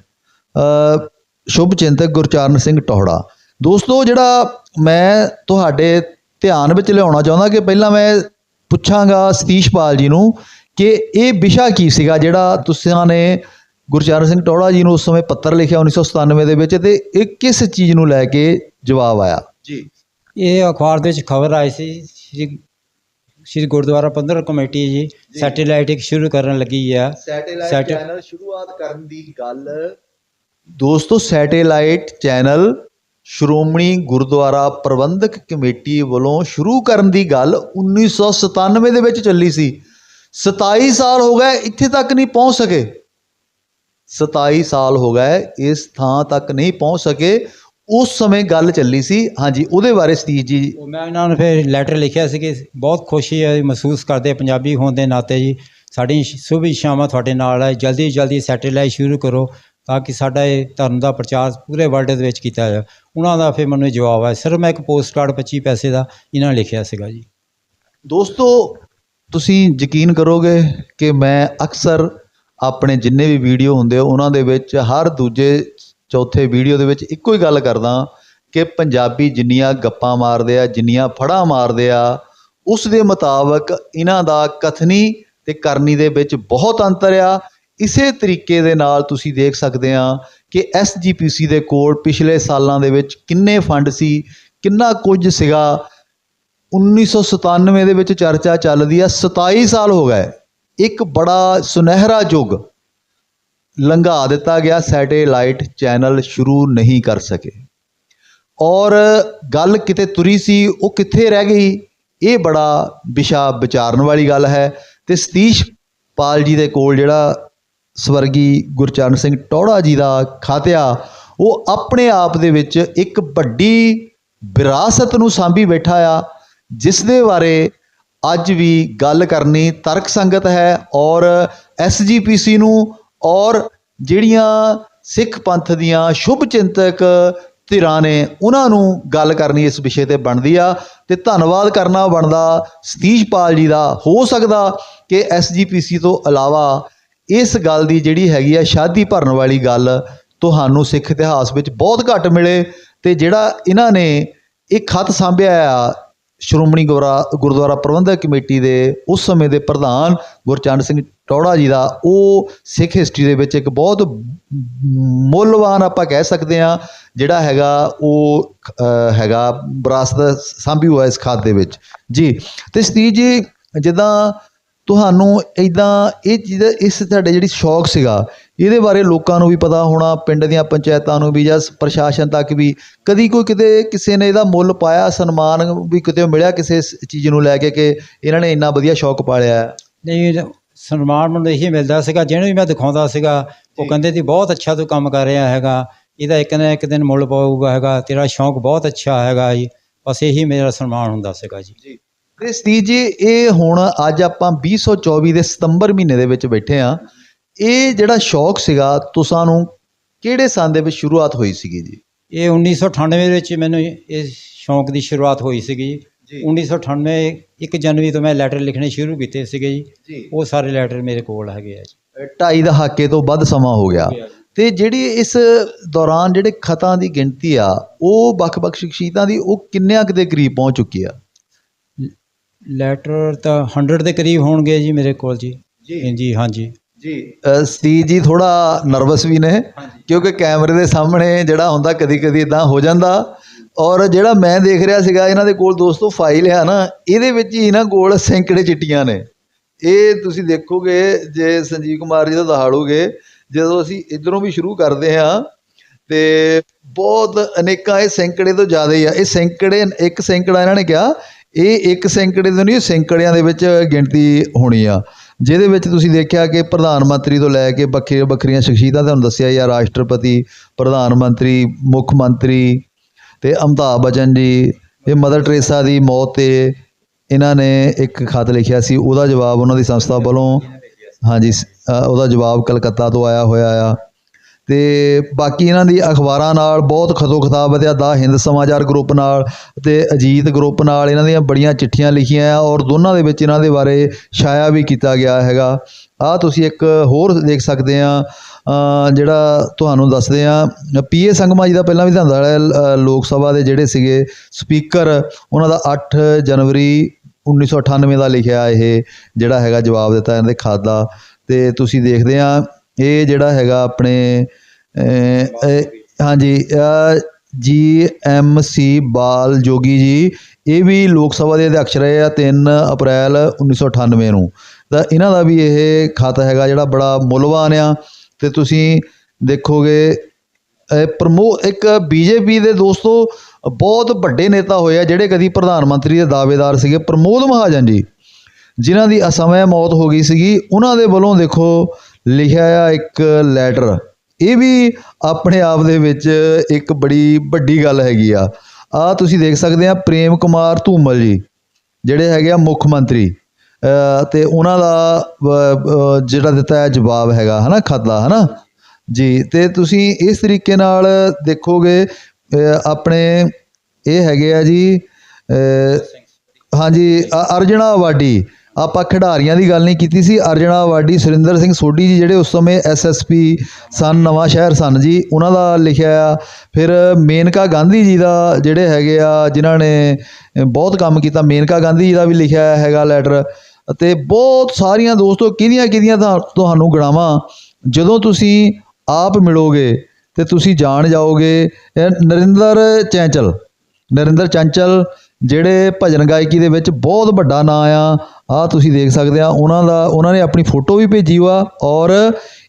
[SPEAKER 1] ਸ਼ੁਭ ਚਿੰਤਕ ਗੁਰਚਰਨ ਸਿੰਘ ਟੋਹੜਾ। ਦੋਸਤੋ ਜਿਹੜਾ ਮੈਂ ਤੁਹਾਡੇ ਧਿਆਨ ਵਿੱਚ ਲਿਆਉਣਾ ਚਾਹੁੰਦਾ ਕਿ ਪਹਿਲਾਂ ਮੈਂ ਪੁੱਛਾਂਗਾ ਸਤੀਸ਼ਪਾਲ ਜੀ ਨੂੰ ਕਿ ਇਹ ਵਿਸ਼ਾ ਕੀ ਸੀਗਾ ਜਿਹੜਾ ਤੁਸੀਂ ਨੇ ਗੁਰਚਰਨ ਸਿੰਘ ਟੋਹੜਾ ਜੀ ਨੂੰ ਉਸ ਸਮੇਂ ਪੱਤਰ ਲਿਖਿਆ 1997 ਦੇ ਵਿੱਚ ਤੇ ਇਹ ਕਿਸ ਚੀਜ਼ ਨੂੰ ਲੈ ਕੇ ਜਵਾਬ ਆਇਆ? ਜੀ।
[SPEAKER 2] ਇਹ ਅਖਬਾਰ ਦੇ ਵਿੱਚ ਖਬਰ ਆਈ ਸੀ ਸ਼੍ਰੀ ਸ਼੍ਰੀ ਗੁਰਦੁਆਰਾ ਪ੍ਰਬੰਧਕ ਕਮੇਟੀ ਜੀ ਸੈਟੇਲਾਈਟ ਇੱਕ ਸ਼ੁਰੂ ਕਰਨ ਲੱਗੀ ਆ।
[SPEAKER 1] ਸੈਟੇਲਾਈਟ ਚੈਨਲ ਸ਼ੁਰੂਆਤ ਕਰਨ ਦੀ ਗੱਲ ਦੋਸਤੋ, satellite channel Shiromani Gurdwara Prabandhak committee ਵੱਲੋਂ ਸ਼ੁਰੂ ਕਰਨ ਦੀ ਗੱਲ 1997 ਦੇ ਵਿੱਚ ਚੱਲੀ ਸੀ। 27 ਸਾਲ ਹੋ ਗਏ ਇੱਥੇ ਤੱਕ ਨਹੀਂ ਪਹੁੰਚ ਸਕੇ। 27 ਸਾਲ ਹੋ ਗਏ ਇਸ ਥਾਂ ਤੱਕ ਨਹੀਂ ਪਹੁੰਚ ਸਕੇ। ਉਸ ਸਮੇਂ ਗੱਲ ਚੱਲੀ ਸੀ। ਹਾਂਜੀ, ਉਹਦੇ ਬਾਰੇ ਸਤੀਸ਼ ਜੀ।
[SPEAKER 2] ਮੈਂ ਇਹਨਾਂ ਨੂੰ ਫਿਰ ਲੈਟਰ ਲਿਖਿਆ ਸੀ ਕਿ ਬਹੁਤ ਖੁਸ਼ੀ ਹੈ, ਮਹਿਸੂਸ ਕਰਦੇ ਪੰਜਾਬੀ ਹੋਣ ਦੇ ਨਾਤੇ ਜੀ। ਸਾਡੀ ਸ਼ੁਭ ਇੱਛਾਵਾਂ ਤੁਹਾਡੇ ਨਾਲ ਹੈ। ਜਲਦੀ ਜਲਦੀ ਸੈਟੇਲਾਈਟ ਸ਼ੁਰੂ ਕਰੋ। ਤਾਂ ਕਿ ਸਾਡਾ ਇਹ ਧਰਮ ਦਾ ਪ੍ਰਚਾਰ ਪੂਰੇ ਵਰਲਡ ਦੇ ਵਿੱਚ ਕੀਤਾ ਜਾਵੇ। ਉਹਨਾਂ ਦਾ ਫਿਰ ਮੈਨੂੰ ਜਵਾਬ ਆਇਆ ਸਿਰਫ ਮੈਂ ਇੱਕ ਪੋਸਟ ਕਾਰਡ 25 ਪੈਸੇ ਦਾ ਇਹਨਾਂ ਨੇ ਲਿਖਿਆ ਸੀਗਾ ਜੀ।
[SPEAKER 1] ਦੋਸਤੋ, ਤੁਸੀਂ ਯਕੀਨ ਕਰੋਗੇ ਕਿ ਮੈਂ ਅਕਸਰ ਆਪਣੇ ਜਿੰਨੇ ਵੀ ਵੀਡੀਓ ਹੁੰਦੇ ਉਹਨਾਂ ਦੇ ਵਿੱਚ ਹਰ ਦੂਜੇ ਚੌਥੇ ਵੀਡੀਓ ਦੇ ਵਿੱਚ ਇੱਕੋ ਹੀ ਗੱਲ ਕਰਦਾ ਕਿ ਪੰਜਾਬੀ ਜਿੰਨੀਆਂ ਗੱਪਾਂ ਮਾਰਦੇ ਆ, ਜਿੰਨੀਆਂ ਫੜਾਂ ਮਾਰਦੇ ਆ, ਉਸ ਦੇ ਮੁਤਾਬਕ ਇਹਨਾਂ ਦਾ ਕਥਨੀ ਤੇ ਕਰਨੀ ਦੇ ਵਿੱਚ ਬਹੁਤ ਅੰਤਰ ਆ ਇਸੇ ਤਰੀਕੇ ਦੇ ਨਾਲ ਤੁਸੀਂ ਦੇਖ ਸਕਦੇ ਹਾਂ ਕਿ ਐੱਸ ਜੀ ਪੀ ਸੀ ਦੇ ਕੋਲ ਪਿਛਲੇ ਸਾਲਾਂ ਦੇ ਵਿੱਚ ਕਿੰਨੇ ਫੰਡ ਸੀ, ਕਿੰਨਾ ਕੁਝ ਸੀਗਾ। 1997 ਦੇ ਵਿੱਚ ਚਰਚਾ ਚੱਲਦੀ ਆ 27 ਸਾਲ ਹੋ ਗਏ। ਇੱਕ ਬੜਾ ਸੁਨਹਿਰਾ ਯੁੱਗ ਲੰਘਾ ਦਿੱਤਾ ਗਿਆ, ਸੈਟੇਲਾਈਟ ਚੈਨਲ ਸ਼ੁਰੂ ਨਹੀਂ ਕਰ ਸਕੇ। ਔਰ ਗੱਲ ਕਿਤੇ ਤੁਰੀ ਸੀ, ਉਹ ਕਿੱਥੇ ਰਹਿ ਗਈ? ਇਹ ਬੜਾ ਵਿਸ਼ਾ ਵਿਚਾਰਨ ਵਾਲੀ ਗੱਲ ਹੈ। ਤੇ ਸਤੀਸ਼ ਪਾਲ ਜੀ ਦੇ ਕੋਲ ਜਿਹੜਾ ਸਵਰਗੀ ਗੁਰਚਰਨ ਸਿੰਘ ਟੋੜਾ ਜੀ ਦਾ ਖਾਤਿਆ, ਉਹ ਆਪਣੇ ਆਪ ਦੇ ਵਿੱਚ ਇੱਕ ਵੱਡੀ ਵਿਰਾਸਤ ਨੂੰ ਸਾਂਭੀ ਬੈਠਾ ਆ, ਜਿਸ ਦੇ ਬਾਰੇ ਅੱਜ ਵੀ ਗੱਲ ਕਰਨੀ ਤਰਕ ਸੰਗਤ ਹੈ ਔਰ ਐਸਜੀਪੀਸੀ ਨੂੰ ਔਰ ਜਿਹੜੀਆਂ ਸਿੱਖ ਪੰਥ ਦੀਆਂ ਸ਼ੁਭ ਚਿੰਤਕ ਧਿਰਾਂ ਨੇ ਉਹਨਾਂ ਨੂੰ ਗੱਲ ਕਰਨੀ ਇਸ ਵਿਸ਼ੇ ਤੇ ਬਣਦੀ ਆ ਤੇ ਧੰਨਵਾਦ ਕਰਨਾ ਬਣਦਾ ਸਤੀਸ਼ਪਾਲ ਜੀ ਦਾ, ਹੋ ਸਕਦਾ ਕਿ ਐਸਜੀਪੀਸੀ ਤੋਂ ਇਲਾਵਾ ਇਸ ਗੱਲ ਦੀ ਜਿਹੜੀ ਹੈਗੀ ਆ ਸ਼ਾਦੀ ਭਰਨ ਵਾਲੀ ਗੱਲ ਤੁਹਾਨੂੰ ਸਿੱਖ ਇਤਿਹਾਸ ਵਿੱਚ ਬਹੁਤ ਘੱਟ ਮਿਲੇ ਤੇ ਜਿਹੜਾ ਇਹਨਾਂ ਨੇ ਇਹ ਖਤ ਸਾਂਭਿਆ ਆ ਸ਼੍ਰੋਮਣੀ ਗੁਰਦੁਆਰਾ ਗੁਰਦੁਆਰਾ ਪ੍ਰਬੰਧਕ ਕਮੇਟੀ ਦੇ ਉਸ ਸਮੇਂ ਦੇ ਪ੍ਰਧਾਨ ਗੁਰਚੰਦ ਸਿੰਘ ਟੌੜਾ ਜੀ ਦਾ, ਉਹ ਸਿੱਖ ਹਿਸਟਰੀ ਦੇ ਵਿੱਚ ਇੱਕ ਬਹੁਤ ਮੁੱਲਵਾਨ ਆਪਾਂ ਕਹਿ ਸਕਦੇ ਆ ਜਿਹੜਾ ਹੈਗਾ ਉਹ ਹੈਗਾ ਵਿਰਾਸਤ ਸਾਂਭੀ ਹੋਇਆ ਇਸ ਖਾਤ ਦੇ ਵਿੱਚ। ਜੀ, ਤੇ ਸਤੀਸ਼ ਜੀ, ਜਿੱਦਾਂ ਤੁਹਾਨੂੰ ਇਦਾਂ ਇਹ ਚੀਜ਼ ਇਸ ਤੁਹਾਡੇ ਜਿਹੜੀ ਸ਼ੌਕ ਸੀਗਾ ਇਹਦੇ ਬਾਰੇ ਲੋਕਾਂ ਨੂੰ ਵੀ ਪਤਾ ਹੋਣਾ ਪਿੰਡ ਦੀਆਂ ਪੰਚਾਇਤਾਂ ਨੂੰ ਵੀ ਜਾਂ ਪ੍ਰਸ਼ਾਸਨ ਤੱਕ ਵੀ ਕਦੀ ਕੋਈ ਕਿਤੇ ਕਿਸੇ ਨੇ ਇਹਦਾ ਮੁੱਲ ਪਾਇਆ ਸਨਮਾਨ ਵੀ ਕਿਤੇ ਮਿਲਿਆ ਕਿਸੇ ਚੀਜ਼ ਨੂੰ ਲੈ ਕੇ ਕਿ ਇਹਨਾਂ ਨੇ ਇੰਨਾ ਵਧੀਆ ਸ਼ੌਕ ਪਾਲਿਆ
[SPEAKER 2] ਨਹੀਂ ਸਨਮਾਨ ਮੈਨੂੰ ਇਹੀ ਮਿਲਦਾ ਸੀਗਾ ਜਿਹਨੂੰ ਵੀ ਮੈਂ ਦਿਖਾਉਂਦਾ ਸੀਗਾ ਉਹ ਕਹਿੰਦੇ ਸੀ ਬਹੁਤ ਅੱਛਾ ਤੂੰ ਕੰਮ ਕਰ ਰਿਹਾ ਹੈਗਾ ਇਹਦਾ ਇੱਕ ਨਾ ਇੱਕ ਦਿਨ ਮੁੱਲ ਪਾਊਗਾ ਹੈਗਾ ਤੇਰਾ ਸ਼ੌਂਕ ਬਹੁਤ ਅੱਛਾ ਹੈਗਾ ਜੀ ਬਸ ਇਹੀ ਮੇਰਾ ਸਨਮਾਨ ਹੁੰਦਾ ਸੀਗਾ ਜੀ।
[SPEAKER 1] ਤੇ ਸਤੀਸ਼ ਜੀ ਇਹ ਹੁਣ ਅੱਜ ਆਪਾਂ 2024 ਦੇ ਸਤੰਬਰ ਮਹੀਨੇ ਦੇ ਵਿੱਚ ਬੈਠੇ ਆ ਇਹ ਜਿਹੜਾ ਸ਼ੌਕ ਸੀਗਾ ਤੁਸਾਂ ਨੂੰ ਕਿਹੜੇ ਸੰਨ ਦੇ ਵਿੱਚ ਸ਼ੁਰੂਆਤ ਹੋਈ ਸੀਗੀ ਜੀ?
[SPEAKER 2] ਇਹ 1998 ਵਿੱਚ ਮੈਨੂੰ ਇਸ ਸ਼ੌਂਕ ਦੀ ਸ਼ੁਰੂਆਤ ਹੋਈ ਸੀਗੀ
[SPEAKER 1] ਜੀ।
[SPEAKER 2] 1998 1 ਜਨਵਰੀ ਤੋਂ ਮੈਂ ਲੈਟਰ ਲਿਖਣੇ ਸ਼ੁਰੂ ਕੀਤੇ ਸੀਗੇ ਜੀ।
[SPEAKER 1] ਜੀ।
[SPEAKER 2] ਉਹ ਸਾਰੇ ਲੈਟਰ ਮੇਰੇ ਕੋਲ ਹੈਗੇ ਆ ਜੀ।
[SPEAKER 1] ਢਾਈ ਦਹਾਕੇ ਤੋਂ ਵੱਧ ਸਮਾਂ ਹੋ ਗਿਆ। ਤੇ ਜਿਹੜੀ ਇਸ ਦੌਰਾਨ ਜਿਹੜੇ ਖਤਾਂ ਦੀ ਗਿਣਤੀ ਆ ਉਹ ਵੱਖ-ਵੱਖ ਸ਼ਖਸੀਅਤਾਂ ਦੀ ਉਹ ਕਿੰਨਿਆਂ ਕੁ ਦੇ ਕਰੀਬ ਪਹੁੰਚ ਚੁੱਕੀ ਆ?
[SPEAKER 2] ਲੈਟਰ ਤਾਂ 100 ਦੇ ਕਰੀਬ ਹੋਣਗੇ ਜੀ ਮੇਰੇ ਕੋਲ ਜੀ। ਜੀ। ਹਾਂਜੀ
[SPEAKER 1] ਜੀ ਸਤੀਸ਼ ਜੀ। ਥੋੜਾ ਨਰਵਸ ਵੀ ਨੇ ਕਿਉਂਕਿ ਕੈਮਰੇ ਦੇ ਸਾਹਮਣੇ ਜਿਹੜਾ ਹੁੰਦਾ ਕਦੀ-ਕਦੀ ਇਦਾਂ ਹੋ ਜਾਂਦਾ। ਔਰ ਜਿਹੜਾ ਮੈਂ ਦੇਖ ਰਿਹਾ ਸੀਗਾ ਇਹਨਾਂ ਦੇ ਕੋਲ ਦੋਸਤੋ ਫਾਈਲ ਆ ਨਾ ਇਹਦੇ ਵਿੱਚ ਹੀ ਇਹਨਾਂ ਕੋਲ ਸੈਂਕੜੇ ਚਿੱਟੀਆਂ ਨੇ। ਇਹ ਤੁਸੀਂ ਦੇਖੋਗੇ ਜੇ ਸੰਜੀਵ ਕੁਮਾਰ ਜੀ ਦਾ ਦਹਾੜੋਗੇ ਜਦੋਂ ਅਸੀਂ ਇਧਰੋਂ ਵੀ ਸ਼ੁਰੂ ਕਰਦੇ ਹਾਂ ਤੇ ਬਹੁਤ ਅਨੇਕਾਂ ਇਹ ਸੈਂਕੜੇ ਤੋਂ ਜ਼ਿਆਦਾ ਹੀ ਆ। ਇਹ ਸੈਂਕੜੇ ਇੱਕ ਸੈਂਕੜਾ ਇਹਨਾਂ ਨੇ ਕਿਹਾ ਇਹ ਇੱਕ ਸੈਂਕੜੇ ਤੋਂ ਨਹੀਂ, ਸੈਂਕੜਿਆਂ ਦੇ ਵਿੱਚ ਗਿਣਤੀ ਹੋਣੀ ਆ। ਜਿਹਦੇ ਵਿੱਚ ਤੁਸੀਂ ਦੇਖਿਆ ਕਿ ਪ੍ਰਧਾਨ ਮੰਤਰੀ ਤੋਂ ਲੈ ਕੇ ਵੱਖਰੀਆਂ ਵੱਖਰੀਆਂ ਸ਼ਖਸੀਅਤਾਂ, ਤੁਹਾਨੂੰ ਦੱਸਿਆ ਜਾਂ ਰਾਸ਼ਟਰਪਤੀ, ਪ੍ਰਧਾਨ ਮੰਤਰੀ, ਮੁੱਖ ਮੰਤਰੀ ਤੇ ਅਮਿਤਾਭ ਬਚਨ ਜੀ, ਇਹ ਮਦਰ ਟਰੇਸਾ ਦੀ ਮੌਤ ਤੇ ਇਹਨਾਂ ਨੇ ਇੱਕ ਖਤ ਲਿਖਿਆ ਸੀ, ਉਹਦਾ ਜਵਾਬ ਉਹਨਾਂ ਦੀ ਸੰਸਥਾ ਵੱਲੋਂ ਹਾਂਜੀ ਉਹਦਾ ਜਵਾਬ ਕਲਕੱਤਾ ਤੋਂ ਆਇਆ ਹੋਇਆ ਆ। ਅਤੇ ਬਾਕੀ ਇਹਨਾਂ ਦੀ ਅਖਬਾਰਾਂ ਨਾਲ ਬਹੁਤ ਖਤੋ ਖਤਾਬ ਅਤੇ ਦਾ ਹਿੰਦ ਸਮਾਚਾਰ ਗਰੁੱਪ ਨਾਲ ਅਤੇ ਅਜੀਤ ਗਰੁੱਪ ਨਾਲ ਇਹਨਾਂ ਦੀਆਂ ਬੜੀਆਂ ਚਿੱਠੀਆਂ ਲਿਖੀਆਂ ਆ ਔਰ ਦੋਨਾਂ ਦੇ ਵਿੱਚ ਇਹਨਾਂ ਦੇ ਬਾਰੇ ਛਾਇਆ ਵੀ ਕੀਤਾ ਗਿਆ ਹੈਗਾ। ਆਹ ਤੁਸੀਂ ਇੱਕ ਹੋਰ ਦੇਖ ਸਕਦੇ ਆ ਜਿਹੜਾ ਤੁਹਾਨੂੰ ਦੱਸਦੇ ਆ ਪੀਏ ਸੰਗਮਾ ਜੀ ਦਾ ਪਹਿਲਾਂ ਵੀ ਧੰਦਾ ਹੈ ਲੋਕ ਸਭਾ ਦੇ ਜਿਹੜੇ ਸੀਗੇ ਸਪੀਕਰ, ਉਹਨਾਂ ਦਾ 8 ਜਨਵਰੀ 1998 ਦਾ ਲਿਖਿਆ ਇਹ ਜਿਹੜਾ ਹੈਗਾ ਜਵਾਬ ਦਿੱਤਾ ਇਹਨਾਂ ਦੇ ਖਾਦ ਦਾ ਤੇ ਤੁਸੀਂ ਦੇਖਦੇ ਆ ਇਹ ਜਿਹੜਾ ਹੈਗਾ ਆਪਣੇ ਹਾਂਜੀ ਜੀ ਐਮ ਸੀ ਬਾਲ ਜੋਗੀ ਜੀ, ਇਹ ਵੀ ਲੋਕ ਸਭਾ ਦੇ ਅਧਿਕਸ਼ ਰਹੇ ਆ 3 ਅਪ੍ਰੈਲ 1998 ਨੂੰ। ਤਾਂ ਇਹਨਾਂ ਦਾ ਵੀ ਇਹ ਖਤ ਹੈਗਾ ਜਿਹੜਾ ਬੜਾ ਮੁੱਲਵਾਨ ਆ। ਤੇ ਤੁਸੀਂ ਦੇਖੋਗੇ ਪ੍ਰਮੋ, ਇੱਕ ਬੀਜੇਪੀ ਦੇ ਦੋਸਤੋ, ਬਹੁਤ ਵੱਡੇ ਨੇਤਾ ਹੋਏ ਆ ਜਿਹੜੇ ਕਦੀ ਪ੍ਰਧਾਨ ਮੰਤਰੀ ਦੇ ਦਾਅਵੇਦਾਰ ਸੀਗੇ, ਪ੍ਰਮੋਦ ਮਹਾਜਨ ਜੀ, ਜਿਨ੍ਹਾਂ ਦੀ ਅਸਮੇਂ ਮੌਤ ਹੋ ਗਈ ਸੀਗੀ, ਉਹਨਾਂ ਦੇ ਵੱਲੋਂ ਦੇਖੋ ਲਿਖਿਆ ਆ ਇੱਕ ਲੈਟਰ ਇਹ ਵੀ ਆਪਣੇ ਆਪ ਦੇ ਵਿੱਚ ਇੱਕ ਬੜੀ ਵੱਡੀ ਗੱਲ ਹੈਗੀ ਆ। ਆ ਤੁਸੀਂ ਦੇਖ ਸਕਦੇ ਆ ਪ੍ਰੇਮ ਕੁਮਾਰ ਧੂਮਲ ਜੀ ਜਿਹੜੇ ਹੈਗੇ ਆ ਮੁੱਖ ਮੰਤਰੀ। ਅ, ਤੇ ਉਹਨਾਂ ਦਾ ਜਿਹੜਾ ਦਿੱਤਾ ਹੈ ਜਵਾਬ ਹੈਗਾ ਹਨਾ ਖਤ ਦਾ ਹਨਾ? ਜੀ ਤੇ ਤੁਸੀਂ ਇਸ ਤਰੀਕੇ ਨਾਲ ਦੇਖੋਗੇ ਆਪਣੇ ਇਹ ਹੈਗੇ ਆ ਜੀ ਹਾਂਜੀ ਅ- ਅਰਜਣਾ ਅਵਾਰਡੀ ਆਪਾਂ ਖਿਡਾਰੀਆਂ ਦੀ ਗੱਲ ਨਹੀਂ ਕੀਤੀ ਸੀ ਅਰਜਣਾ ਵਾਡੀ ਸੁਰਿੰਦਰ ਸਿੰਘ ਸੋਢੀ ਜੀ ਜਿਹੜੇ ਉਸ ਸਮੇਂ ਐਸਐਸਪੀ ਸਨ, ਨਵਾਂ ਸ਼ਹਿਰ ਸਨ ਜੀ, ਉਹਨਾਂ ਦਾ ਲਿਖਿਆ ਆ। ਫਿਰ ਮੇਨਕਾ ਗਾਂਧੀ ਜੀ ਦਾ ਜਿਹੜੇ ਹੈਗੇ ਆ, ਜਿਨ੍ਹਾਂ ਨੇ ਬਹੁਤ ਕੰਮ ਕੀਤਾ, ਮੇਨਕਾ ਗਾਂਧੀ ਜੀ ਦਾ ਵੀ ਲਿਖਿਆ ਹੈਗਾ ਲੈਟਰ ਅਤੇ ਬਹੁਤ ਸਾਰੀਆਂ ਦੋਸਤੋ, ਕਿਹਦੀਆਂ ਕਿਹਦੀਆਂ ਤੁਹਾਨੂੰ ਗਣਾਵਾਂ? ਜਦੋਂ ਤੁਸੀਂ ਆਪ ਮਿਲੋਗੇ ਤੇ ਤੁਸੀਂ ਜਾਣ ਜਾਓਗੇ ਨਰਿੰਦਰ ਚੈਂਚਲ, ਨਰਿੰਦਰ ਚੰਚਲ ਜਿਹੜੇ ਭਜਨ ਗਾਇਕੀ ਦੇ ਵਿੱਚ ਬਹੁਤ ਵੱਡਾ ਨਾਂ ਆ ਆ ਤੁਸੀਂ ਦੇਖ ਸਕਦੇ ਆ, ਉਹਨਾਂ ਦਾ, ਉਹਨਾਂ ਨੇ ਆਪਣੀ ਫੋਟੋ ਵੀ ਭੇਜੀ ਵਾ ਔਰ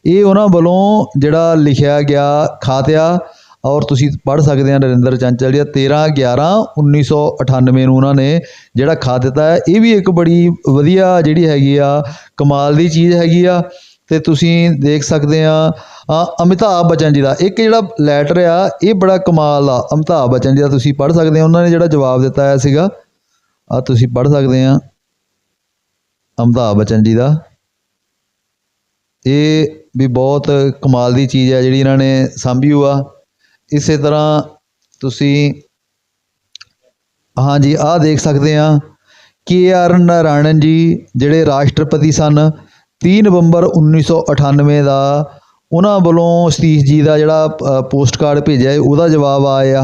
[SPEAKER 1] ਇਹ ਉਹਨਾਂ ਵੱਲੋਂ ਜਿਹੜਾ ਲਿਖਿਆ ਗਿਆ ਖਾਤਿਆ ਔਰ ਤੁਸੀਂ ਪੜ੍ਹ ਸਕਦੇ ਆ ਨਰਿੰਦਰ ਚੰਚਲ ਜੀ 13 11 1998 ਨੂੰ ਉਹਨਾਂ ਨੇ ਜਿਹੜਾ ਖਾ ਦਿੱਤਾ ਹੈ, ਇਹ ਵੀ ਇੱਕ ਬੜੀ ਵਧੀਆ ਜਿਹੜੀ ਹੈਗੀ ਆ, ਕਮਾਲ ਦੀ ਚੀਜ਼ ਹੈਗੀ ਆ ਤੇ ਤੁਸੀਂ ਦੇਖ ਸਕਦੇ ਆ ਅਮਿਤਾਭ ਬਚਨ ਜੀ ਦਾ ਇੱਕ ਜਿਹੜਾ ਲੈਟਰ ਆ, ਇਹ ਬੜਾ ਕਮਾਲ ਆ, ਅਮਿਤਾਭ ਬਚਨ ਜੀ ਦਾ ਤੁਸੀਂ ਪੜ੍ਹ ਸਕਦੇ ਆ, ਉਹਨਾਂ ਨੇ ਜਿਹੜਾ ਜਵਾਬ ਦਿੱਤਾ ਹੈ ਸੀਗਾ, ਆ ਤੁਸੀਂ ਪੜ੍ਹ ਸਕਦੇ ਆ। ਅਮਿਤਾਭ ਬੱਚਨ ਜੀ ਦਾ। ਇਹ ਵੀ ਬਹੁਤ ਕਮਾਲ ਦੀ ਚੀਜ਼ ਹੈ ਜਿਹੜੀ ਇਹਨਾਂ ਨੇ ਸਾਂਭੀ ਹੋਆ। ਇਸੇ ਤਰ੍ਹਾਂ ਤੁਸੀਂ ਹਾਂਜੀ ਆਹ ਦੇਖ ਸਕਦੇ ਆ ਕੇ ਆਰ ਨਾਰਾਇਣਨ ਜੀ ਜਿਹੜੇ ਰਾਸ਼ਟਰਪਤੀ ਸਨ 30 ਨਵੰਬਰ 1998 ਦਾ ਉਹਨਾਂ ਵੱਲੋਂ ਸਤੀਸ਼ ਜੀ ਦਾ ਜਿਹੜਾ ਪੋਸਟ ਕਾਰਡ ਭੇਜਿਆ ਉਹਦਾ ਜਵਾਬ ਆਇਆ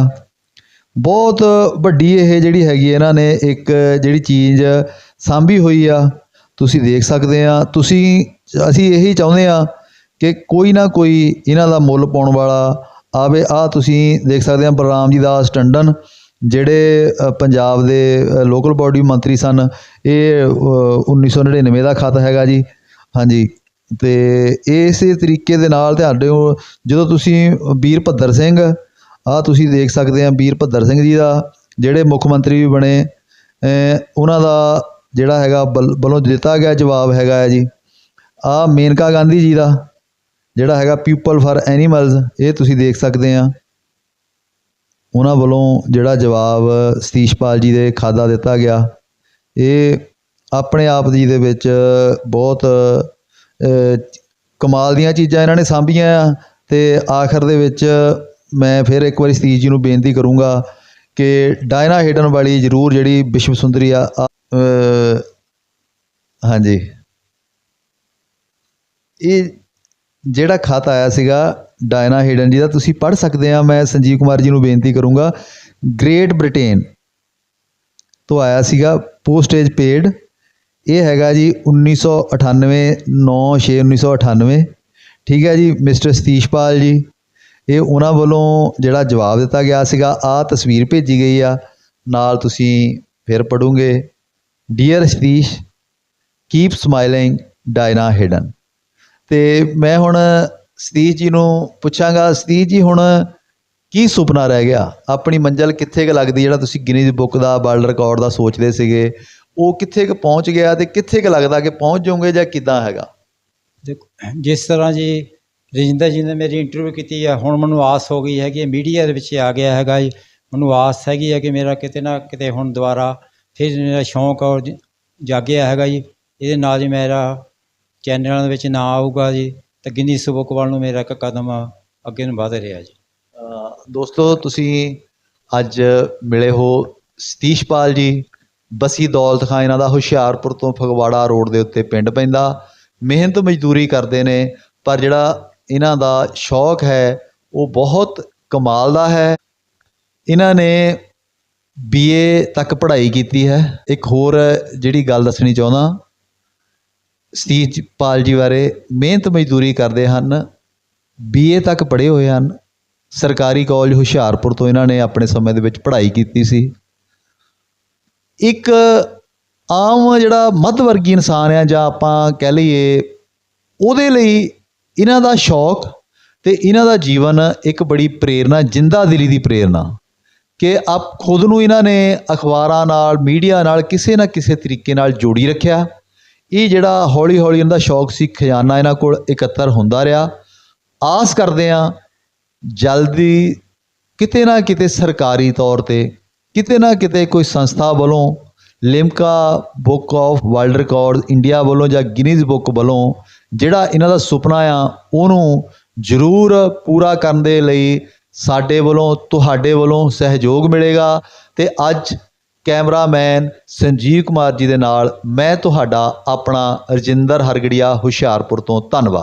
[SPEAKER 1] ਬਹੁਤ ਵੱਡੀ ਇਹ ਜਿਹੜੀ ਹੈਗੀ ਇਹਨਾਂ ਨੇ ਇੱਕ ਜਿਹੜੀ ਚੀਜ਼ ਸਾਂਭੀ ਹੋਈ ਆ। ਤੁਸੀਂ ਦੇਖ ਸਕਦੇ ਆ। ਤੁਸੀਂ ਅਸੀਂ ਇਹੀ ਚਾਹੁੰਦੇ ਆ ਕਿ ਕੋਈ ਨਾ ਕੋਈ ਇਹਨਾਂ ਦਾ ਮੁੱਲ ਪਾਉਣ ਵਾਲਾ ਆਵੇ। ਆ ਤੁਸੀਂ ਦੇਖ ਸਕਦੇ ਆ ਬਲਰਾਮ ਜੀ ਦਾਸ ਟੰਡਨ ਜਿਹੜੇ ਪੰਜਾਬ ਦੇ ਲੋਕਲ ਬਾਡੀ ਮੰਤਰੀ ਸਨ। ਇਹ ਅ, 1999 ਦਾ ਖਤ ਹੈਗਾ ਜੀ। ਹਾਂਜੀ। ਤੇ ਇਸੇ ਤਰੀਕੇ ਦੇ ਨਾਲ ਤੁਹਾਡੇ ਜਦੋਂ ਤੁਸੀਂ ਵੀਰ ਭੱਦਰ ਸਿੰਘ ਆ ਤੁਸੀਂ ਦੇਖ ਸਕਦੇ ਆ ਵੀਰ ਭੱਦਰ ਸਿੰਘ ਜੀ ਦਾ ਜਿਹੜੇ ਮੁੱਖ ਮੰਤਰੀ ਵੀ ਬਣੇ ਉਹਨਾਂ ਦਾ ਜਿਹੜਾ ਹੈਗਾ ਬਲ, ਵੱਲੋਂ ਦਿੱਤਾ ਗਿਆ ਜਵਾਬ ਹੈਗਾ ਹੈ ਜੀ। ਆ ਮੇਨਕਾ ਗਾਂਧੀ ਜੀ ਦਾ ਜਿਹੜਾ ਹੈਗਾ ਪੀਪਲ ਫਾਰ ਐਨੀਮਲਸ ਇਹ ਤੁਸੀਂ ਦੇਖ ਸਕਦੇ ਆ। ਉਹਨਾਂ ਵੱਲੋਂ ਜਿਹੜਾ ਜਵਾਬ ਸਤੀਸ਼ਪਾਲ ਜੀ ਦੇ ਖਾਦਾ ਦਿੱਤਾ ਗਿਆ। ਇਹ ਆਪਣੇ ਆਪ ਜੀ ਦੇ ਵਿੱਚ ਬਹੁਤ ਕਮਾਲ ਦੀਆਂ ਚੀਜ਼ਾਂ ਇਹਨਾਂ ਨੇ ਸਾਂਭੀਆਂ ਆ। ਤੇ ਆਖਰ ਦੇ ਵਿੱਚ ਮੈਂ ਫਿਰ ਇੱਕ ਵਾਰੀ ਸਤੀਸ਼ ਜੀ ਨੂੰ ਬੇਨਤੀ ਕਰੂੰਗਾ ਕਿ ਡਾਇਨਾ ਹੇਡਨ ਵਾਲੀ ਜ਼ਰੂਰ ਜਿਹੜੀ ਵਿਸ਼ਵ ਸੁੰਦਰੀ ਆ ਹਾਂਜੀ। ਇਹ ਜਿਹੜਾ ਖਤ ਆਇਆ ਸੀਗਾ, ਡਾਇਨਾ ਹੇਡਨ ਜੀ ਦਾ, ਤੁਸੀਂ ਪੜ੍ਹ ਸਕਦੇ ਆ, ਮੈਂ ਸੰਜੀਵ ਕੁਮਾਰ ਜੀ ਨੂੰ ਬੇਨਤੀ ਕਰੂੰਗਾ। ਗ੍ਰੇਟ ਬ੍ਰਿਟੇਨ ਤੋਂ ਆਇਆ ਸੀਗਾ, ਪੋਸਟੇਜ ਪੇਡ। ਇਹ ਹੈਗਾ ਜੀ 1998 9 6 1998 ਠੀਕ ਹੈ ਜੀ, ਮਿਸਟਰ ਸਤੀਸ਼ਪਾਲ ਜੀ। ਇਹ ਉਹਨਾਂ ਵੱਲੋਂ ਜਿਹੜਾ ਜਵਾਬ ਦਿੱਤਾ ਗਿਆ ਸੀਗਾ ਆ ਤਸਵੀਰ ਭੇਜੀ ਗਈ ਆ। ਨਾਲ ਤੁਸੀਂ ਫਿਰ ਪੜੋਗੇ dear Satish keep smiling Diana Hayden ਤੇ ਮੈਂ ਹੁਣ ਸਤੀਸ਼ ਜੀ ਨੂੰ ਪੁੱਛਾਂਗਾ ਸਤੀਸ਼ ਜੀ ਹੁਣ ਕੀ ਸੁਪਨਾ ਰਹਿ ਗਿਆ? ਆਪਣੀ ਮੰਜ਼ਲ ਕਿੱਥੇ ਕੁ ਲੱਗਦੀ, ਜਿਹੜਾ ਤੁਸੀਂ ਗਿਨੀਜ਼ ਬੁੱਕ ਦਾ ਵਰਲਡ ਰਿਕਾਰਡ ਦਾ ਸੋਚਦੇ ਸੀਗੇ, ਉਹ ਕਿੱਥੇ ਕੁ ਪਹੁੰਚ ਗਿਆ ਤੇ ਕਿੱਥੇ ਕੁ ਲੱਗਦਾ ਕਿ ਪਹੁੰਚ ਜਾਓਗੇ ਜਾਂ ਕਿੱਦਾਂ ਹੈਗਾ?
[SPEAKER 2] ਦੇਖੋ, ਜਿਸ ਤਰ੍ਹਾਂ ਜੀ ਰਜਿੰਦਰ ਜੀ ਨੇ ਮੇਰੀ ਇੰਟਰਵਿਊ ਕੀਤੀ ਹੈ ਹੁਣ ਮੈਨੂੰ ਆਸ ਹੋ ਗਈ ਹੈ ਕਿ ਮੀਡੀਆ ਦੇ ਵਿੱਚ ਆ ਗਿਆ ਹੈਗਾ ਜੀ। ਮੈਨੂੰ ਆਸ ਹੈਗੀ ਹੈ ਕਿ ਮੇਰਾ ਕਿਤੇ ਨਾ ਕਿਤੇ ਹੁਣ ਦੁਬਾਰਾ ਫਿਰ ਮੇਰਾ ਸ਼ੌਂਕ ਔਰ ਜ- ਜਾਗਿਆ ਹੈਗਾ ਜੀ, ਇਹਦੇ ਨਾਲ ਜੀ ਮੇਰਾ ਚੈਨਲਾਂ ਦੇ ਵਿੱਚ ਨਾਂ ਆਊਗਾ ਜੀ, ਤਾਂ ਗਿਨੀਸ ਬੁੱਕ ਵੱਲ ਨੂੰ ਮੇਰਾ ਇੱਕ ਕਦਮ ਅੱਗੇ ਨੂੰ ਵਧ ਰਿਹਾ ਜੀ।
[SPEAKER 1] ਦੋਸਤੋ ਤੁਸੀਂ ਅੱਜ ਮਿਲੇ ਹੋ ਸਤੀਸ਼ਪਾਲ ਜੀ, ਬਸੀ ਦੌਲਤ ਖਾਂ, ਇਹਨਾਂ ਦਾ ਹੁਸ਼ਿਆਰਪੁਰ ਤੋਂ ਫਗਵਾੜਾ ਰੋਡ ਦੇ ਉੱਤੇ ਪਿੰਡ ਪੈਂਦਾ। ਮਿਹਨਤ ਮਜ਼ਦੂਰੀ ਕਰਦੇ ਨੇ, ਪਰ ਜਿਹੜਾ ਇਹਨਾਂ ਦਾ ਸ਼ੌਕ ਹੈ, ਉਹ ਬਹੁਤ ਕਮਾਲ ਦਾ ਹੈ। ਇਹਨਾਂ ਨੇ ਬੀਏ ਤੱਕ ਪੜ੍ਹਾਈ ਕੀਤੀ ਹੈ। ਇੱਕ ਹੋਰ ਜਿਹੜੀ ਗੱਲ ਦੱਸਣੀ ਚਾਹੁੰਦਾ ਸਤੀਸ਼ਪਾਲ ਜੀ ਬਾਰੇ, ਮਿਹਨਤ ਮਜ਼ਦੂਰੀ ਕਰਦੇ ਹਨ ਬੀਏ ਤੱਕ ਪੜ੍ਹੇ ਹੋਏ ਹਨ। ਸਰਕਾਰੀ ਕਾਲਜ ਹੁਸ਼ਿਆਰਪੁਰ ਤੋਂ ਇਹਨਾਂ ਨੇ ਆਪਣੇ ਸਮੇਂ ਦੇ ਵਿੱਚ ਪੜ੍ਹਾਈ ਕੀਤੀ ਸੀ। ਇੱਕ ਆਮ ਜਿਹੜਾ ਮੱਧ ਵਰਗੀ ਇਨਸਾਨ ਆ, ਜਾਂ ਆਪਾਂ ਕਹਿ ਲਈਏ, ਉਹਦੇ ਲਈ ਇਹਨਾਂ ਦਾ ਸ਼ੌਕ ਤੇ ਇਹਨਾਂ ਦਾ ਜੀਵਨ ਇੱਕ ਬੜੀ ਪ੍ਰੇਰਨਾ, ਜਿੰਦਾ ਦਿਲੀ ਦੀ ਪ੍ਰੇਰਨਾ। ਕਿ ਆਪ ਖੁਦ ਨੂੰ ਇਹਨਾਂ ਨੇ ਅਖਬਾਰਾਂ ਨਾਲ, ਮੀਡੀਆ ਨਾਲ ਕਿਸੇ ਨਾ ਕਿਸੇ ਤਰੀਕੇ ਨਾਲ ਜੋੜੀ ਰੱਖਿਆ। ਇਹ ਜਿਹੜਾ ਹੌਲੀ ਹੌਲੀ ਇਹਨਾਂ ਦਾ ਸ਼ੌਕ ਸੀ, ਖਜ਼ਾਨਾ ਇਹਨਾਂ ਕੋਲ ਇਕੱਤਰ ਹੁੰਦਾ ਰਿਹਾ। ਆਸ ਕਰਦੇ ਆ ਜਲਦੀ ਕਿਤੇ ਨਾ ਕਿਤੇ ਸਰਕਾਰੀ ਤੌਰ ਤੇ, ਕਿਤੇ ਨਾ ਕਿਤੇ ਕੋਈ ਸੰਸਥਾ ਵੱਲੋਂ, Limca book of world record India ਵੱਲੋਂ ਜਾਂ ਗਿਨੀਜ਼ ਬੁੱਕ ਵੱਲੋਂ ਜਿਹੜਾ ਇਹਨਾਂ ਦਾ ਸੁਪਨਾ ਆ, ਉਹਨੂੰ ਜ਼ਰੂਰ ਪੂਰਾ ਕਰਨ ਦੇ ਲਈ ਸਾਡੇ ਵੱਲੋਂ, ਤੁਹਾਡੇ ਵੱਲੋਂ ਸਹਿਯੋਗ ਮਿਲੇਗਾ। ਤੇ ਅੱਜ ਕੈਮਰਾਮੈਨ ਸੰਜੀਵ ਕੁਮਾਰ ਜੀ ਦੇ ਨਾਲ ਮੈਂ ਤੁਹਾਡਾ ਆਪਣਾ ਰਜਿੰਦਰ ਹਰਗੜੀਆ ਹੁਸ਼ਿਆਰਪੁਰ ਤੋਂ। ਧੰਨਵਾਦ।